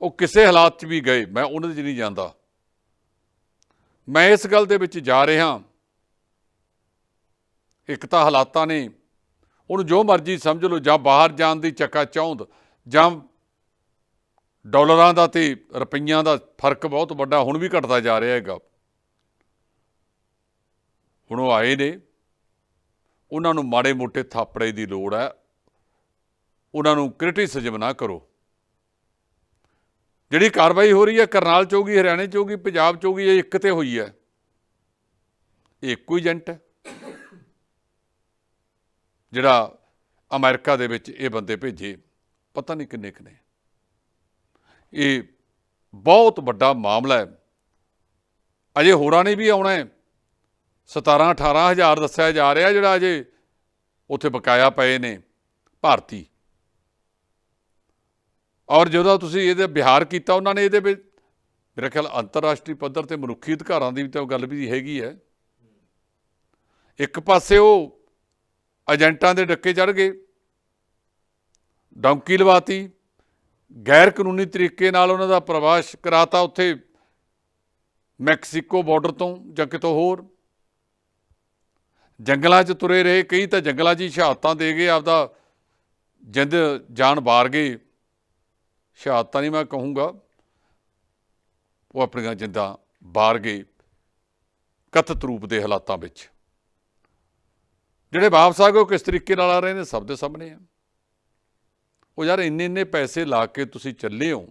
[SPEAKER 2] ਉਹ ਕਿਸੇ ਹਾਲਾਤ 'ਚ ਵੀ ਗਏ, ਮੈਂ ਉਹਨਾਂ ਦੇ 'ਚ ਨਹੀਂ ਜਾਂਦਾ। ਮੈਂ ਇਸ ਗੱਲ ਦੇ ਵਿੱਚ ਜਾ ਰਿਹਾ ਇੱਕ ਤਾਂ ਹਾਲਾਤਾਂ ਨੇ। ਉਹਨੂੰ ਜੋ ਮਰਜ਼ੀ ਸਮਝ ਲਓ, ਜਾਂ ਬਾਹਰ ਜਾਣ ਦੀ ਚੱਕਾ ਚੌਂਦ, ਜਾਂ ਡਾਲਰਾਂ ਦਾ ਤੇ ਰੁਪਈਆਂ ਦਾ ਫ਼ਰਕ ਬਹੁਤ ਵੱਡਾ, ਹੁਣ ਵੀ ਘਟਦਾ ਜਾ ਰਿਹਾ ਹੈਗਾ। ਹੁਣ ਉਹ ਆਏ ਨੇ। ਉਹਨਾਂ ਨੂੰ ਮਾੜੇ ਮੋਟੇ ਥਾਪੜੇ ਦੀ ਲੋੜ ਹੈ। ਉਹਨਾਂ ਨੂੰ ਕ੍ਰਿਟਿਸਿਜ਼ਮ ਨਾ ਕਰੋ। ਜਿਹੜੀ ਕਾਰਵਾਈ ਹੋ ਰਹੀ ਹੈ, ਕਰਨਾਲ ਚ ਹੋਊਗੀ ਹਰਿਆਣੇ ਚ ਹੋਊਗੀ ਪੰਜਾਬ ਚ ਹੋਊਗੀ ਇਹ ਇੱਕ ਤੇ ਹੋਈ ਹੈ। ਇਹ ਇੱਕੋ ਹੀ ਏਜੰਟ ਹੈ। ਜਿਹੜਾ ਅਮਰੀਕਾ ਦੇ ਵਿੱਚ ਇਹ ਬੰਦੇ ਭੇਜੇ, ਪਤਾ ਨਹੀਂ ਕਿੰਨੇ ਕੁ ਨੇ। ਇਹ ਬਹੁਤ ਵੱਡਾ ਮਾਮਲਾ ਹੈ। ਅਜੇ ਹੋਰਾਂ ਨੇ ਵੀ ਆਉਣਾ ਹੈ। 17 18 ਹਜ਼ਾਰ ਦੱਸਿਆ ਜਾ ਰਿਹਾ ਜਿਹੜਾ ਅਜੇ ਉੱਥੇ ਬਕਾਇਆ ਪਏ ਨੇ, ਭਾਰਤੀ। ਔਰ ਜਦੋਂ ਤੁਸੀਂ ਇਹਦੇ ਬਿਹਾਰ ਕੀਤਾ, ਉਹਨਾਂ ਨੇ ਇਹਦੇ ਵਿੱਚ ਮੇਰਾ ਖਿਆਲ ਅੰਤਰਰਾਸ਼ਟਰੀ ਪੱਧਰ ਤੇ ਮਨੁੱਖੀ ਅਧਿਕਾਰਾਂ ਦੀ ਵੀ ਤਾਂ ਗੱਲ ਵੀ ਹੈਗੀ ਹੈ। ਇੱਕ ਪਾਸੇ ਉਹ ਏਜੰਟਾਂ ਦੇ ਡੱਕੇ ਚੜ ਗਏ, ਡੌਂਕੀ ਲਵਾਤੀ ਗੈਰ ਕਾਨੂੰਨੀ ਤਰੀਕੇ ਨਾਲ ਉਹਨਾਂ ਦਾ ਪ੍ਰਵਾਸ ਕਰਾਤਾ ਉੱਥੇ ਮੈਕਸੀਕੋ ਬਾਰਡਰ ਤੋਂ ਜਾਂ ਕਿਤੋਂ ਹੋਰ। ਜੰਗਲਾਂ 'ਚ ਤੁਰੇ ਰਹੇ, ਕਈ ਤਾਂ ਜੰਗਲਾਂ 'ਚ ਹੀ ਸ਼ਹਾਦਤਾਂ ਦੇ ਗਏ ਆਪਦਾ ਜਿੰਦ ਜਾਨ ਵਾਰ ਗਏ। ਸ਼ਹਾਦਤਾਂ ਨਹੀਂ ਮੈਂ ਕਹੂੰਗਾ। ਉਹ ਆਪਣੀਆਂ ਜਿੰਦਾਂ ਬਾਰ ਗਏ ਕਥਿਤ ਰੂਪ ਦੇ ਹਾਲਾਤਾਂ ਵਿੱਚ। ਜਿਹੜੇ ਵਾਪਸ ਆ ਗਏ ਉਹ ਕਿਸ ਤਰੀਕੇ ਨਾਲ ਆ ਰਹੇ ਨੇ, ਸਭ ਦੇ ਸਾਹਮਣੇ ਆ। ਉਹ ਯਾਰ ਇੰਨੇ ਇੰਨੇ ਪੈਸੇ ਲਾ ਕੇ ਤੁਸੀਂ ਚੱਲੇ ਹੋ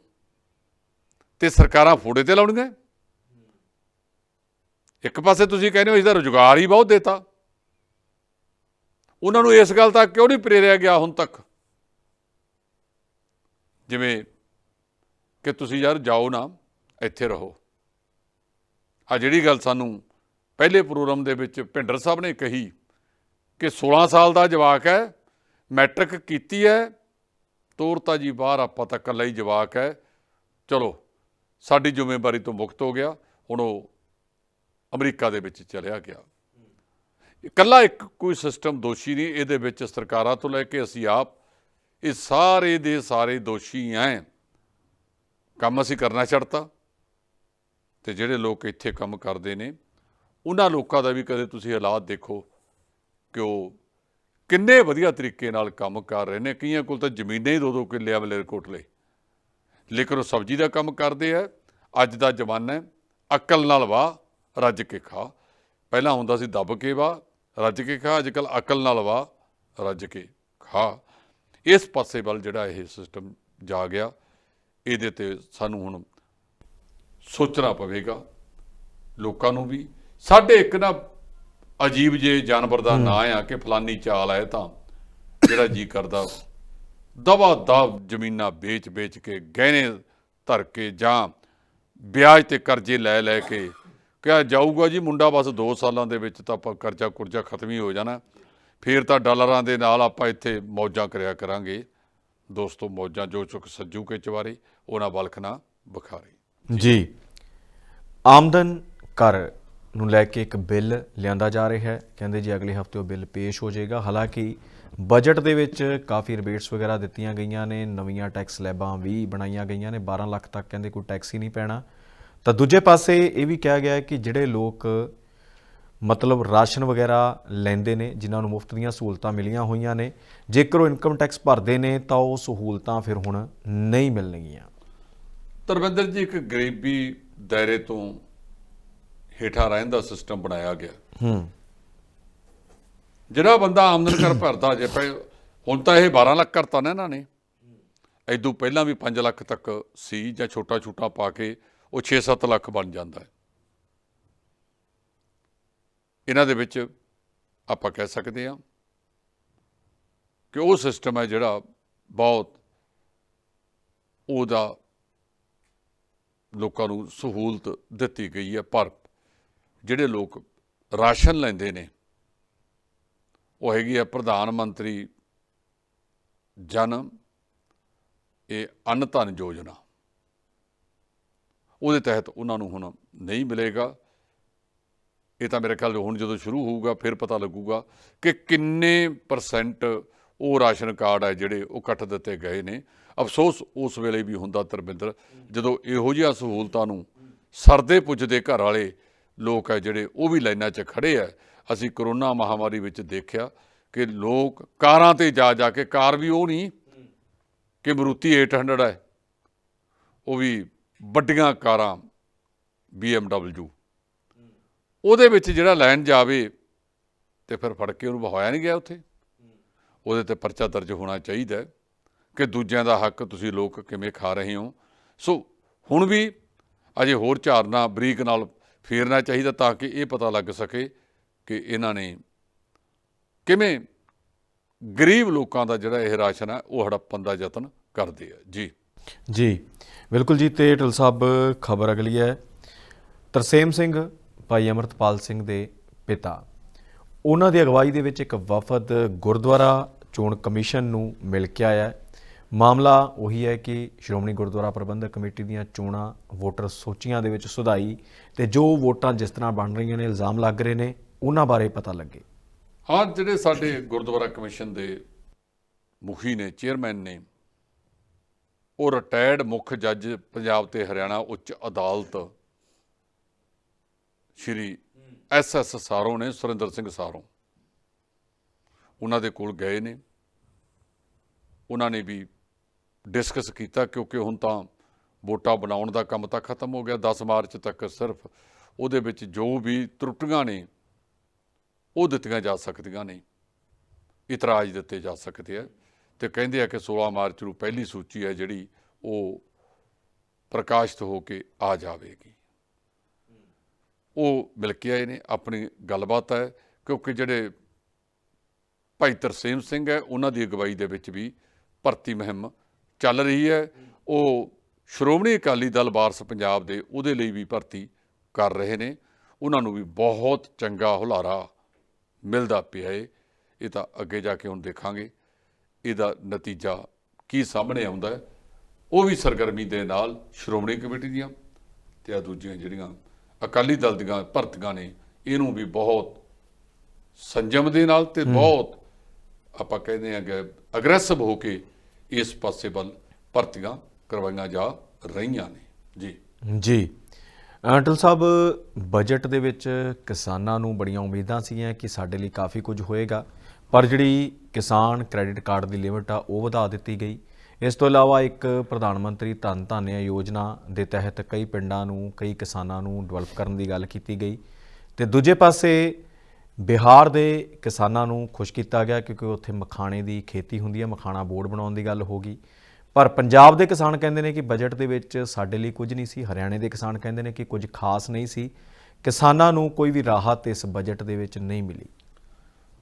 [SPEAKER 2] ਤੇ ਸਰਕਾਰਾਂ ਫੋੜੇ ਤੇ ਲਾਉਣਗੇ? ਇੱਕ ਪਾਸੇ ਤੁਸੀਂ ਕਹਿੰਦੇ ਹੋ ਇਸ ਦਾ ਰੁਜ਼ਗਾਰ ਹੀ ਬਹੁਤ ਦੇਤਾ। ਉਹਨਾਂ ਨੂੰ ਇਸ ਗੱਲ ਤੱਕ ਕਿਉਂ ਨਹੀਂ ਪ੍ਰੇਰਿਆ ਗਿਆ ਹੁਣ ਤੱਕ? ਜਿਵੇਂ ਕਿ ਤੁਸੀਂ ਯਾਰ ਜਾਓ ਨਾ, ਇੱਥੇ ਰਹੋ। ਆ ਜਿਹੜੀ ਗੱਲ ਸਾਨੂੰ ਪਹਿਲੇ ਪ੍ਰੋਗਰਾਮ ਦੇ ਵਿੱਚ ਭਿੰਡਰ ਸਾਹਿਬ ਨੇ ਕਹੀ ਕਿ 16 ਸਾਲ ਦਾ ਜਵਾਕ ਹੈ, ਮੈਟ੍ਰਿਕ ਕੀਤੀ ਹੈ ਤੋਰਤਾ ਜੀ ਬਾਹਰ, ਆਪਾਂ ਤਾਂ ਇਕੱਲਾ ਹੀ ਜਵਾਕ ਹੈ। ਚਲੋ, ਸਾਡੀ ਜ਼ਿੰਮੇਵਾਰੀ ਤੋਂ ਮੁਕਤ ਹੋ ਗਿਆ, ਹੁਣ ਉਹ ਅਮਰੀਕਾ ਦੇ ਵਿੱਚ ਚਲਿਆ ਗਿਆ। ਇਕੱਲਾ ਇੱਕ ਕੋਈ ਸਿਸਟਮ ਦੋਸ਼ੀ ਨਹੀਂ, ਇਹਦੇ ਵਿੱਚ ਸਰਕਾਰਾਂ ਤੋਂ ਲੈ ਕੇ ਅਸੀਂ ਆਪ, ਇਹ ਸਾਰੇ ਦੇ ਸਾਰੇ ਦੋਸ਼ੀ ਐ। ਕੰਮ ਅਸੀਂ ਕਰਨਾ ਛੱਡਤਾ। ਤੇ ਜਿਹੜੇ ਲੋਕ ਇੱਥੇ ਕੰਮ ਕਰਦੇ ਨੇ, ਉਹਨਾਂ ਲੋਕਾਂ ਦਾ ਵੀ ਕਦੇ ਤੁਸੀਂ ਹਾਲਾਤ ਦੇਖੋ ਕਿ ਉਹ ਕਿੰਨੇ ਵਧੀਆ ਤਰੀਕੇ ਨਾਲ ਕੰਮ ਕਰ ਰਹੇ ਨੇ। ਕਈਆਂ ਕੋਲ ਤਾਂ ਜ਼ਮੀਨਾਂ ਹੀ ਦੋ ਦੋ ਕਿੱਲੇ ਆ ਮਲੇਰਕੋਟਲੇ। ਲੇਕਿਨ ਉਹ ਸਬਜ਼ੀ ਦਾ ਕੰਮ ਕਰਦੇ ਆ, ਅੱਜ ਦਾ ਜ਼ਮਾਨਾ ਹੈ, ਅਕਲ ਨਾਲ ਵਾਹ, ਰੱਜ ਕੇ ਖਾ। ਪਹਿਲਾਂ ਹੁੰਦਾ ਸੀ ਦੱਬ ਕੇ ਵਾਹ, ਰੱਜ ਕੇ ਖਾ, ਅੱਜ ਕੱਲ ਅਕਲ ਨਾਲ ਵਾਹ, ਰੱਜ ਕੇ ਖਾ। ਇਸ ਪਾਸੇ ਵੱਲ ਜਿਹੜਾ ਇਹ ਸਿਸਟਮ ਜਾ ਗਿਆ। ਇਹਦੇ ਤੇ ਸਾਨੂੰ ਹੁਣ ਸੋਚਣਾ ਪਵੇਗਾ ਲੋਕਾਂ ਨੂੰ ਵੀ। ਸਾਡੇ ਇੱਕ ਨਾ ਅਜੀਬ ਜੇ ਜਾਨਵਰ ਦਾ ਨਾਂ ਆ ਕਿ ਫਲਾਨੀ ਚਾਲ ਹੈ ਤਾਂ ਜਿਹੜਾ ਜੀ ਕਰਦਾ। ਦਵਾ ਦਵ ਜ਼ਮੀਨਾਂ ਵੇਚ-ਵੇਚ ਕੇ ਗਹਿਣੇ ਧਰ ਕੇ ਜਾਂ ਵਿਆਜ ਤੇ ਕਰਜ਼ੇ ਲੈ ਲੈ ਕੇ ਕਿਹਾ ਜਾਊਗਾ ਜੀ ਮੁੰਡਾ ਬਸ 2 ਸਾਲਾਂ ਦੇ ਵਿੱਚ ਤਾਂ ਆਪਾਂ ਕਰਜ਼ਾ ਕੁਰਜ਼ਾ ਖਤਮ ਹੀ ਹੋ ਜਾਣਾ। ਫੇਰ ਤਾਂ ਡਾਲਰਾਂ ਦੇ ਨਾਲ ਆਪਾਂ ਇੱਥੇ ਮੌਜਾਂ ਕਰਿਆ ਕਰਾਂਗੇ। ਦੋਸਤੋ ਮੌਜਾਂ ਜੋ ਚੁੱਕ ਸੱਜੂ ਕੇ ਚਵਾਰੇ ਉਹਨਾਂ ਬਲਖ ਨਾ ਬਖਾਰੇ
[SPEAKER 1] ਜੀ। ਆਮਦਨ ਕਰ ਨੂੰ ਲੈ ਕੇ ਇੱਕ ਬਿੱਲ ਲਿਆਂਦਾ ਜਾ ਰਿਹਾ ਹੈ। ਕਹਿੰਦੇ ਜੀ ਅਗਲੇ ਹਫ਼ਤੇ ਉਹ ਬਿੱਲ ਪੇਸ਼ ਹੋ ਜਾਏਗਾ। ਹਾਲਾਂਕਿ ਬਜਟ ਦੇ ਵਿੱਚ ਕਾਫੀ ਰਿਬੇਟਸ ਵਗੈਰਾ ਦਿੱਤੀਆਂ ਗਈਆਂ ਨੇ। ਨਵੀਆਂ ਟੈਕਸ ਲੈਬਾਂ ਵੀ ਬਣਾਈਆਂ ਗਈਆਂ ਨੇ। 12 ਲੱਖ ਤੱਕ ਕਹਿੰਦੇ ਕੋਈ ਟੈਕਸ ਹੀ ਨਹੀਂ ਪੈਣਾ। ਤਾਂ ਦੂਜੇ ਪਾਸੇ ਇਹ ਵੀ ਕਿਹਾ ਗਿਆ ਹੈ ਕਿ ਜਿਹੜੇ ਲੋਕ ਮਤਲਬ ਰਾਸ਼ਨ ਵਗੈਰਾ ਲੈਂਦੇ ਨੇ, ਜਿਨ੍ਹਾਂ ਨੂੰ ਮੁਫਤ ਦੀਆਂ ਸਹੂਲਤਾਂ ਮਿਲੀਆਂ ਹੋਈਆਂ ਨੇ, ਜੇਕਰ ਉਹ ਇਨਕਮ ਟੈਕਸ ਭਰਦੇ ਨੇ, ਤਾਂ ਉਹ ਸਹੂਲਤਾਂ ਫਿਰ ਹੁਣ ਨਹੀਂ ਮਿਲਣਗੀਆਂ।
[SPEAKER 2] ਧਰਮਿੰਦਰ ਜੀ ਇੱਕ ਗਰੀਬੀ ਦਾਇਰੇ ਤੋਂ ਹੇਠਾਂ ਰਹਿਣ ਦਾ ਸਿਸਟਮ ਬਣਾਇਆ ਗਿਆ।
[SPEAKER 1] ਹੂੰ।
[SPEAKER 2] ਜਿਹੜਾ ਬੰਦਾ ਆਮਦਨ ਕਰ ਭਰਦਾ ਜੇ ਪਏ ਹੁਣ ਤਾਂ ਇਹ 12 ਲੱਖ ਕਰਤਾ ਨਾ ਇਹਨਾਂ ਨੇ। ਐਦੋਂ ਪਹਿਲਾਂ ਵੀ 5 ਲੱਖ ਤੱਕ ਸੀ ਜਾਂ ਛੋਟਾ ਛੋਟਾ ਪਾ ਕੇ ਉਹ 6-7 ਲੱਖ ਬਣ ਜਾਂਦਾ ਹੈ। ਇਹਨਾਂ ਦੇ ਵਿੱਚ ਆਪਾਂ ਕਹਿ ਸਕਦੇ ਹਾਂ ਕਿ ਉਹ ਸਿਸਟਮ ਹੈ ਜਿਹੜਾ ਬਹੁਤ ਉਹਦਾ ਲੋਕਾਂ ਨੂੰ ਸਹੂਲਤ ਦਿੱਤੀ ਗਈ ਹੈ, ਪਰ ਜਿਹੜੇ ਲੋਕ ਰਾਸ਼ਨ ਲੈਂਦੇ ਨੇ, ਉਹ ਹੈਗੀ ਹੈ ਪ੍ਰਧਾਨ ਮੰਤਰੀ ਜਨ, ਇਹ ਅੰਨ ਧਨ ਯੋਜਨਾ। ਉਹਦੇ ਤਹਿਤ ਉਹਨਾਂ ਨੂੰ ਹੁਣ ਨਹੀਂ ਮਿਲੇਗਾ। ਇਹ ਤਾਂ ਮੇਰੇ ਖਿਆਲ ਹੁਣ ਜਦੋਂ ਸ਼ੁਰੂ ਹੋਊਗਾ, ਫਿਰ ਪਤਾ ਲੱਗੂਗਾ ਕਿ ਕਿੰਨੇ ਪਰਸੈਂਟ ਉਹ ਰਾਸ਼ਨ ਕਾਰਡ ਹੈ ਜਿਹੜੇ ਉਹ ਕੱਟ ਦਿੱਤੇ ਗਏ ਨੇ। ਅਫਸੋਸ ਉਸ ਵੇਲੇ ਵੀ ਹੁੰਦਾ ਧਰਮਿੰਦਰ, ਜਦੋਂ ਇਹੋ ਜਿਹੀਆਂ ਸਹੂਲਤਾਂ ਨੂੰ ਸਰਦੇ ਪੁੱਜਦੇ ਘਰ ਵਾਲੇ ਲੋਕ ਹੈ ਜਿਹੜੇ, ਉਹ ਵੀ ਲਾਈਨਾਂ 'ਚ ਖੜੇ ਆ। ਅਸੀਂ ਕਰੋਨਾ ਮਹਾਮਾਰੀ ਵਿੱਚ ਦੇਖਿਆ ਕਿ ਲੋਕ ਕਾਰਾਂ ਤੇ ਜਾ ਜਾ ਕੇ, ਕਾਰ ਵੀ ਉਹ ਨਹੀਂ ਕਿ ਮਰੂਤੀ 800 ਹੈ ਉਹ ਵੀ ਵੱਡੀਆਂ ਕਾਰਾਂ BMW ਉਹਦੇ ਵਿੱਚ ਜਿਹੜਾ ਲੈਣ ਜਾਵੇ ਤੇ ਫਿਰ ਫੜ ਕੇ ਉਹਨੂੰ ਬਹਾਇਆ ਨਹੀਂ ਗਿਆ ਉੱਥੇ। ਉਹਦੇ ਤੇ ਪਰਚਾ ਦਰਜ ਹੋਣਾ ਚਾਹੀਦਾ ਕਿ ਦੂਜਿਆਂ ਦਾ ਹੱਕ ਤੁਸੀਂ ਲੋਕ ਕਿਵੇਂ ਖਾ ਰਹੇ ਹੋ। ਸੋ ਹੁਣ ਵੀ ਅਜੇ ਹੋਰ ਝਾਰਨਾ, ਬਰੀਕ ਨਾਲ ਫੇਰਨਾ ਚਾਹੀਦਾ ਤਾਂ ਕਿ ਇਹ ਪਤਾ ਲੱਗ ਸਕੇ ਕਿ ਇਹਨਾਂ ਨੇ ਕਿਵੇਂ ਗਰੀਬ ਲੋਕਾਂ ਦਾ ਜਿਹੜਾ ਇਹ ਰਾਸ਼ਨ ਹੈ, ਉਹ ਹੜੱਪਣ ਦਾ ਯਤਨ ਕਰਦੇ ਆ। ਜੀ।
[SPEAKER 1] ਜੀ, ਬਿਲਕੁਲ ਜੀ, ਤੇ ਢਿੱਲ ਸਾਹਿਬ, ਖਬਰ ਅਗਲੀ ਹੈ ਤਰਸੇਮ ਸਿੰਘ, ਭਾਈ ਅਮਰਤਪਾਲ ਸਿੰਘ ਦੇ ਪਿਤਾ। ਉਹਨਾਂ ਦੀ ਅਗਵਾਈ ਦੇ ਵਿੱਚ ਇੱਕ ਵਫਦ ਗੁਰਦੁਆਰਾ ਚੋਣ ਕਮਿਸ਼ਨ ਨੂੰ ਮਿਲ ਕੇ ਆਇਆ ਹੈ। ਮਾਮਲਾ ਉਹੀ ਹੈ ਕਿ ਸ਼੍ਰੋਮਣੀ ਗੁਰਦੁਆਰਾ ਪ੍ਰਬੰਧਕ ਕਮੇਟੀ ਦੀਆਂ ਚੋਣਾਂ ਵੋਟਰ ਸੂਚੀਆਂ ਦੇ ਵਿੱਚ ਸੁਧਾਈ ਤੇ ਜੋ ਵੋਟਾਂ ਜਿਸ ਤਰ੍ਹਾਂ ਬਣ ਰਹੀਆਂ ਨੇ, ਇਲਜ਼ਾਮ ਲੱਗ ਰਹੇ ਨੇ, ਉਹਨਾਂ ਬਾਰੇ ਪਤਾ ਲੱਗੇ।
[SPEAKER 2] ਹਾਂ ਜਿਹੜੇ ਸਾਡੇ ਗੁਰਦੁਆਰਾ ਕਮਿਸ਼ਨ ਦੇ ਮੁਖੀ ਨੇ, ਚੇਅਰਮੈਨ ਨੇ, ਉਹ ਰਿਟਾਇਰਡ ਮੁੱਖ ਜੱਜ ਪੰਜਾਬ ਤੇ ਹਰਿਆਣਾ ਉੱਚ ਅਦਾਲਤ ਸ਼੍ਰੀ ਐਸ ਐਸ ਸਾਰੋਂ ਨੇ, ਸੁਰਿੰਦਰ ਸਿੰਘ ਸਾਰੋਂ। ਉਹਨਾਂ ਦੇ ਕੋਲ ਗਏ ਨੇ। ਉਹਨਾਂ ਨੇ ਵੀ ਡਿਸਕਸ ਕੀਤਾ, ਕਿਉਂਕਿ ਹੁਣ ਤਾਂ ਵੋਟਾਂ ਬਣਾਉਣ ਦਾ ਕੰਮ ਤਾਂ ਖਤਮ ਹੋ ਗਿਆ। 10 ਮਾਰਚ ਤੱਕ ਸਿਰਫ ਉਹਦੇ ਵਿੱਚ ਜੋ ਵੀ ਤਰੁੱਟੀਆਂ ਨੇ, ਉਹ ਦਿੱਤੀਆਂ ਜਾ ਸਕਦੀਆਂ ਨੇ। ਇਤਰਾਜ਼ ਦਿੱਤੇ ਜਾ ਸਕਦੇ ਆ। ਤੇ ਕਹਿੰਦੇ ਆ ਕਿ 16 ਮਾਰਚ ਨੂੰ ਪਹਿਲੀ ਸੂਚੀ ਹੈ ਜਿਹੜੀ ਉਹ ਪ੍ਰਕਾਸ਼ਿਤ ਹੋ ਕੇ ਆ ਜਾਵੇਗੀ। ਉਹ ਮਿਲ ਕੇ ਆਏ ਨੇ, ਆਪਣੀ ਗੱਲਬਾਤ ਹੈ, ਕਿਉਂਕਿ ਜਿਹੜੇ ਭਾਈ ਤਰਸੇਮ ਸਿੰਘ ਹੈ, ਉਹਨਾਂ ਦੀ ਅਗਵਾਈ ਦੇ ਵਿੱਚ ਵੀ ਭਰਤੀ ਮੁਹਿੰਮ ਚੱਲ ਰਹੀ ਹੈ। ਉਹ ਸ਼੍ਰੋਮਣੀ ਅਕਾਲੀ ਦਲ ਵਾਰਸ ਪੰਜਾਬ ਦੇ ਉਹਦੇ ਲਈ ਵੀ ਭਰਤੀ ਕਰ ਰਹੇ ਨੇ। ਉਹਨਾਂ ਨੂੰ ਵੀ ਬਹੁਤ ਚੰਗਾ ਹੁਲਾਰਾ ਮਿਲਦਾ ਪਿਆ ਏ। ਇਹ ਤਾਂ ਅੱਗੇ ਜਾ ਕੇ ਹੁਣ ਦੇਖਾਂਗੇ, ਇਹਦਾ ਨਤੀਜਾ ਕੀ ਸਾਹਮਣੇ ਆਉਂਦਾ ਹੈ। ਉਹ ਵੀ ਸਰਗਰਮੀ ਦੇ ਨਾਲ ਸ਼੍ਰੋਮਣੀ ਕਮੇਟੀ ਦੀਆਂ ਤੇ ਆ ਦੂਜੀਆਂ ਜਿਹੜੀਆਂ ਅਕਾਲੀ ਦਲ ਦੀਆਂ ਭਰਤੀਆਂ ਨੇ ਇਹਨੂੰ ਵੀ ਬਹੁਤ ਸੰਜਮ ਦੇ ਨਾਲ ਤੇ ਬਹੁਤ ਆਪਾਂ ਕਹਿੰਦੇ ਆ ਕਿ ਅਗਰੈਸਿਵ ਹੋ ਕੇ ਇਸ ਪਾਸੇ ਵੱਲ ਭਰਤੀਆਂ ਕਰਵਾਈਆਂ ਜਾ ਰਹੀਆਂ ਨੇ। ਜੀ।
[SPEAKER 1] ਜੀ। ਅਟਲ ਸਾਹਿਬ ਬਜਟ ਦੇ ਵਿੱਚ ਕਿਸਾਨਾਂ ਨੂੰ ਬੜੀਆਂ ਉਮੀਦਾਂ ਸੀਗੀਆਂ ਕਿ ਸਾਡੇ ਲਈ ਕਾਫੀ ਕੁਝ ਹੋਏਗਾ ਪਰ ਜਿਹੜੀ ਕਿਸਾਨ ਕ੍ਰੈਡਿਟ ਕਾਰਡ ਦੀ ਲਿਮਟ ਆ ਉਹ ਵਧਾ ਦਿੱਤੀ ਗਈ। ਇਸ ਤੋਂ ਇਲਾਵਾ ਇੱਕ ਪ੍ਰਧਾਨ ਮੰਤਰੀ ਧਨ ਧਾਨਿਆ ਯੋਜਨਾ ਦੇ ਤਹਿਤ ਕਈ ਪਿੰਡਾਂ ਨੂੰ, ਕਈ ਕਿਸਾਨਾਂ ਨੂੰ ਡਿਵੈਲਪ ਕਰਨ ਦੀ ਗੱਲ ਕੀਤੀ ਗਈ ਤੇ ਦੂਜੇ ਪਾਸੇ ਬਿਹਾਰ ਦੇ ਕਿਸਾਨਾਂ ਨੂੰ ਖੁਸ਼ ਕੀਤਾ ਗਿਆ ਕਿਉਂਕਿ ਉੱਥੇ ਮਖਾਣੇ ਦੀ ਖੇਤੀ ਹੁੰਦੀ ਹੈ, ਮਖਾਣਾ ਬੋਰਡ ਬਣਾਉਣ ਦੀ ਗੱਲ ਹੋ ਗਈ। ਪਰ ਪੰਜਾਬ ਦੇ ਕਿਸਾਨ ਕਹਿੰਦੇ ਨੇ ਕਿ ਬਜਟ ਦੇ ਵਿੱਚ ਸਾਡੇ ਲਈ ਕੁਝ ਨਹੀਂ ਸੀ, ਹਰਿਆਣੇ ਦੇ ਕਿਸਾਨ ਕਹਿੰਦੇ ਨੇ ਕਿ ਕੁਝ ਖਾਸ ਨਹੀਂ ਸੀ। ਕਿਸਾਨਾਂ ਨੂੰ ਕੋਈ ਵੀ ਰਾਹਤ ਇਸ ਬਜਟ ਦੇ ਵਿੱਚ ਨਹੀਂ ਮਿਲੀ।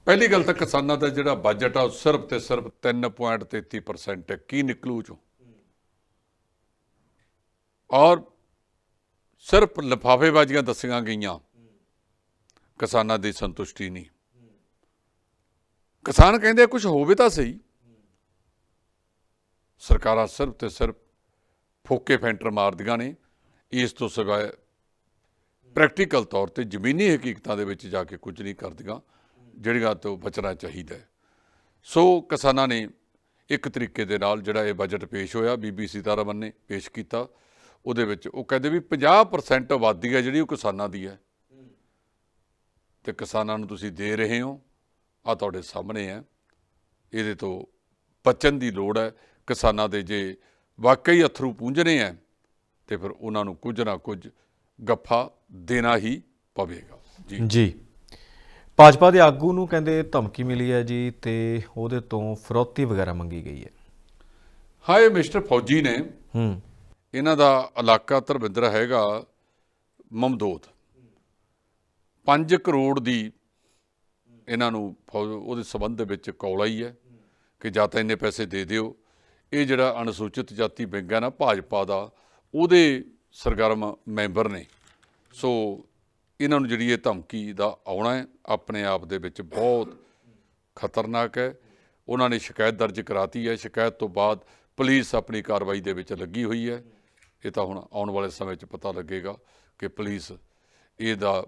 [SPEAKER 2] ਪਹਿਲੀ ਗੱਲ ਤਾਂ ਕਿਸਾਨਾਂ ਦਾ ਜਿਹੜਾ ਬਜਟ ਆ ਉਹ ਸਿਰਫ ਤੇ ਸਿਰਫ 3.33% ਹੈ। ਕੀ ਨਿਕਲੂ ਚੋਂ? ਔਰ ਸਿਰਫ ਲਿਫਾਫੇਬਾਜ਼ੀਆਂ ਦੱਸੀਆਂ ਗਈਆਂ। ਕਿਸਾਨਾਂ ਦੀ ਸੰਤੁਸ਼ਟੀ ਨਹੀਂ। ਕਿਸਾਨ ਕਹਿੰਦੇ ਕੁਝ ਹੋਵੇ ਤਾਂ ਸਹੀ। ਸਰਕਾਰਾਂ ਸਿਰਫ ਤੇ ਸਿਰਫ ਫੋਕੇ ਫੈਂਟਰ ਮਾਰਦੀਆਂ ਨੇ। ਇਸ ਤੋਂ ਸਿਵਾਏ ਪ੍ਰੈਕਟੀਕਲ ਤੌਰ ਤੇ ਜ਼ਮੀਨੀ ਹਕੀਕਤਾਂ ਦੇ ਵਿੱਚ ਜਾ ਕੇ ਕੁਝ ਨਹੀਂ ਕਰਦੀਆਂ। ਜਿਹੜੀਆਂ ਤੋਂ ਬਚਣਾ ਚਾਹੀਦਾ ਹੈ। ਸੋ ਕਿਸਾਨਾਂ ਨੇ ਇੱਕ ਤਰੀਕੇ ਦੇ ਨਾਲ ਜਿਹੜਾ ਇਹ ਬਜਟ ਪੇਸ਼ ਹੋਇਆ, ਬੀਬੀ ਸੀਤਾਰਮਨ ਨੇ ਪੇਸ਼ ਕੀਤਾ। ਉਹਦੇ ਵਿੱਚ ਉਹ ਕਹਿੰਦੇ ਵੀ 50% ਆਬਾਦੀ ਹੈ ਜਿਹੜੀ ਉਹ ਕਿਸਾਨਾਂ ਦੀ ਹੈ। ਤੇ ਕਿਸਾਨਾਂ ਨੂੰ ਤੁਸੀਂ ਦੇ ਰਹੇ ਹੋ ਆ ਤੁਹਾਡੇ ਸਾਹਮਣੇ ਹੈ। ਇਹਦੇ ਤੋਂ ਬਚਣ ਦੀ ਲੋੜ ਹੈ। ਕਿਸਾਨਾਂ ਦੇ ਜੇ ਵਾਕਈ ਅਥਰੂ ਪੂੰਝਣੇ ਹੈ, ਤੇ ਫਿਰ ਉਹਨਾਂ ਨੂੰ ਕੁਝ ਨਾ ਕੁਝ ਗੱਫਾ ਦੇਣਾ ਹੀ ਪਵੇਗਾ। ਜੀ।
[SPEAKER 1] ਜੀ। ਭਾਜਪਾ ਦੇ ਆਗੂ ਨੂੰ ਕਹਿੰਦੇ ਧਮਕੀ ਮਿਲੀ ਹੈ ਜੀ ਤੇ ਉਹਦੇ ਤੋਂ ਫਰੋਤੀ ਵਗੈਰਾ ਮੰਗੀ ਗਈ ਹੈ।
[SPEAKER 2] ਹਾਏ ਮਿਸਟਰ ਫੌਜੀ ਨੇ।
[SPEAKER 1] ਹੂੰ।
[SPEAKER 2] ਇਹਨਾਂ ਦਾ ਇਲਾਕਾ ਧਰਮਿੰਦਰ ਹੈਗਾ ਮਮਦੋਦ। 5 ਕਰੋੜ ਦੀ ਇਹਨਾਂ ਨੂੰ ਉਹਦੇ ਸਬੰਧ ਦੇ ਵਿੱਚ ਕੌਲ ਆਈ ਹੈ ਕਿ ਜਾਂ ਤਾਂ ਇੰਨੇ ਪੈਸੇ ਦੇ ਦਿਓ। ਇਹ ਜਿਹੜਾ ਅਨੁਸੂਚਿਤ ਜਾਤੀ ਵਿੰਗ ਹੈ ਨਾ ਭਾਜਪਾ ਦਾ ਉਹਦੇ ਸਰਗਰਮ ਮੈਂਬਰ ਨੇ। ਸੋ ਇਹਨਾਂ ਨੂੰ ਜਿਹੜੀ ਇਹ ਧਮਕੀ ਦਾ ਆਉਣਾ ਹੈ ਆਪਣੇ ਆਪ ਦੇ ਵਿੱਚ ਬਹੁਤ ਖਤਰਨਾਕ ਹੈ। ਉਹਨਾਂ ਨੇ ਸ਼ਿਕਾਇਤ ਦਰਜ ਕਰਾਤੀ ਹੈ। ਸ਼ਿਕਾਇਤ ਤੋਂ ਬਾਅਦ ਪੁਲਿਸ ਆਪਣੀ ਕਾਰਵਾਈ ਦੇ ਵਿੱਚ ਲੱਗੀ ਹੋਈ ਹੈ। ਇਹ ਤਾਂ ਹੁਣ ਆਉਣ ਵਾਲੇ ਸਮੇਂ 'ਚ ਪਤਾ ਲੱਗੇਗਾ ਕਿ ਪੁਲਿਸ ਇਹਦਾ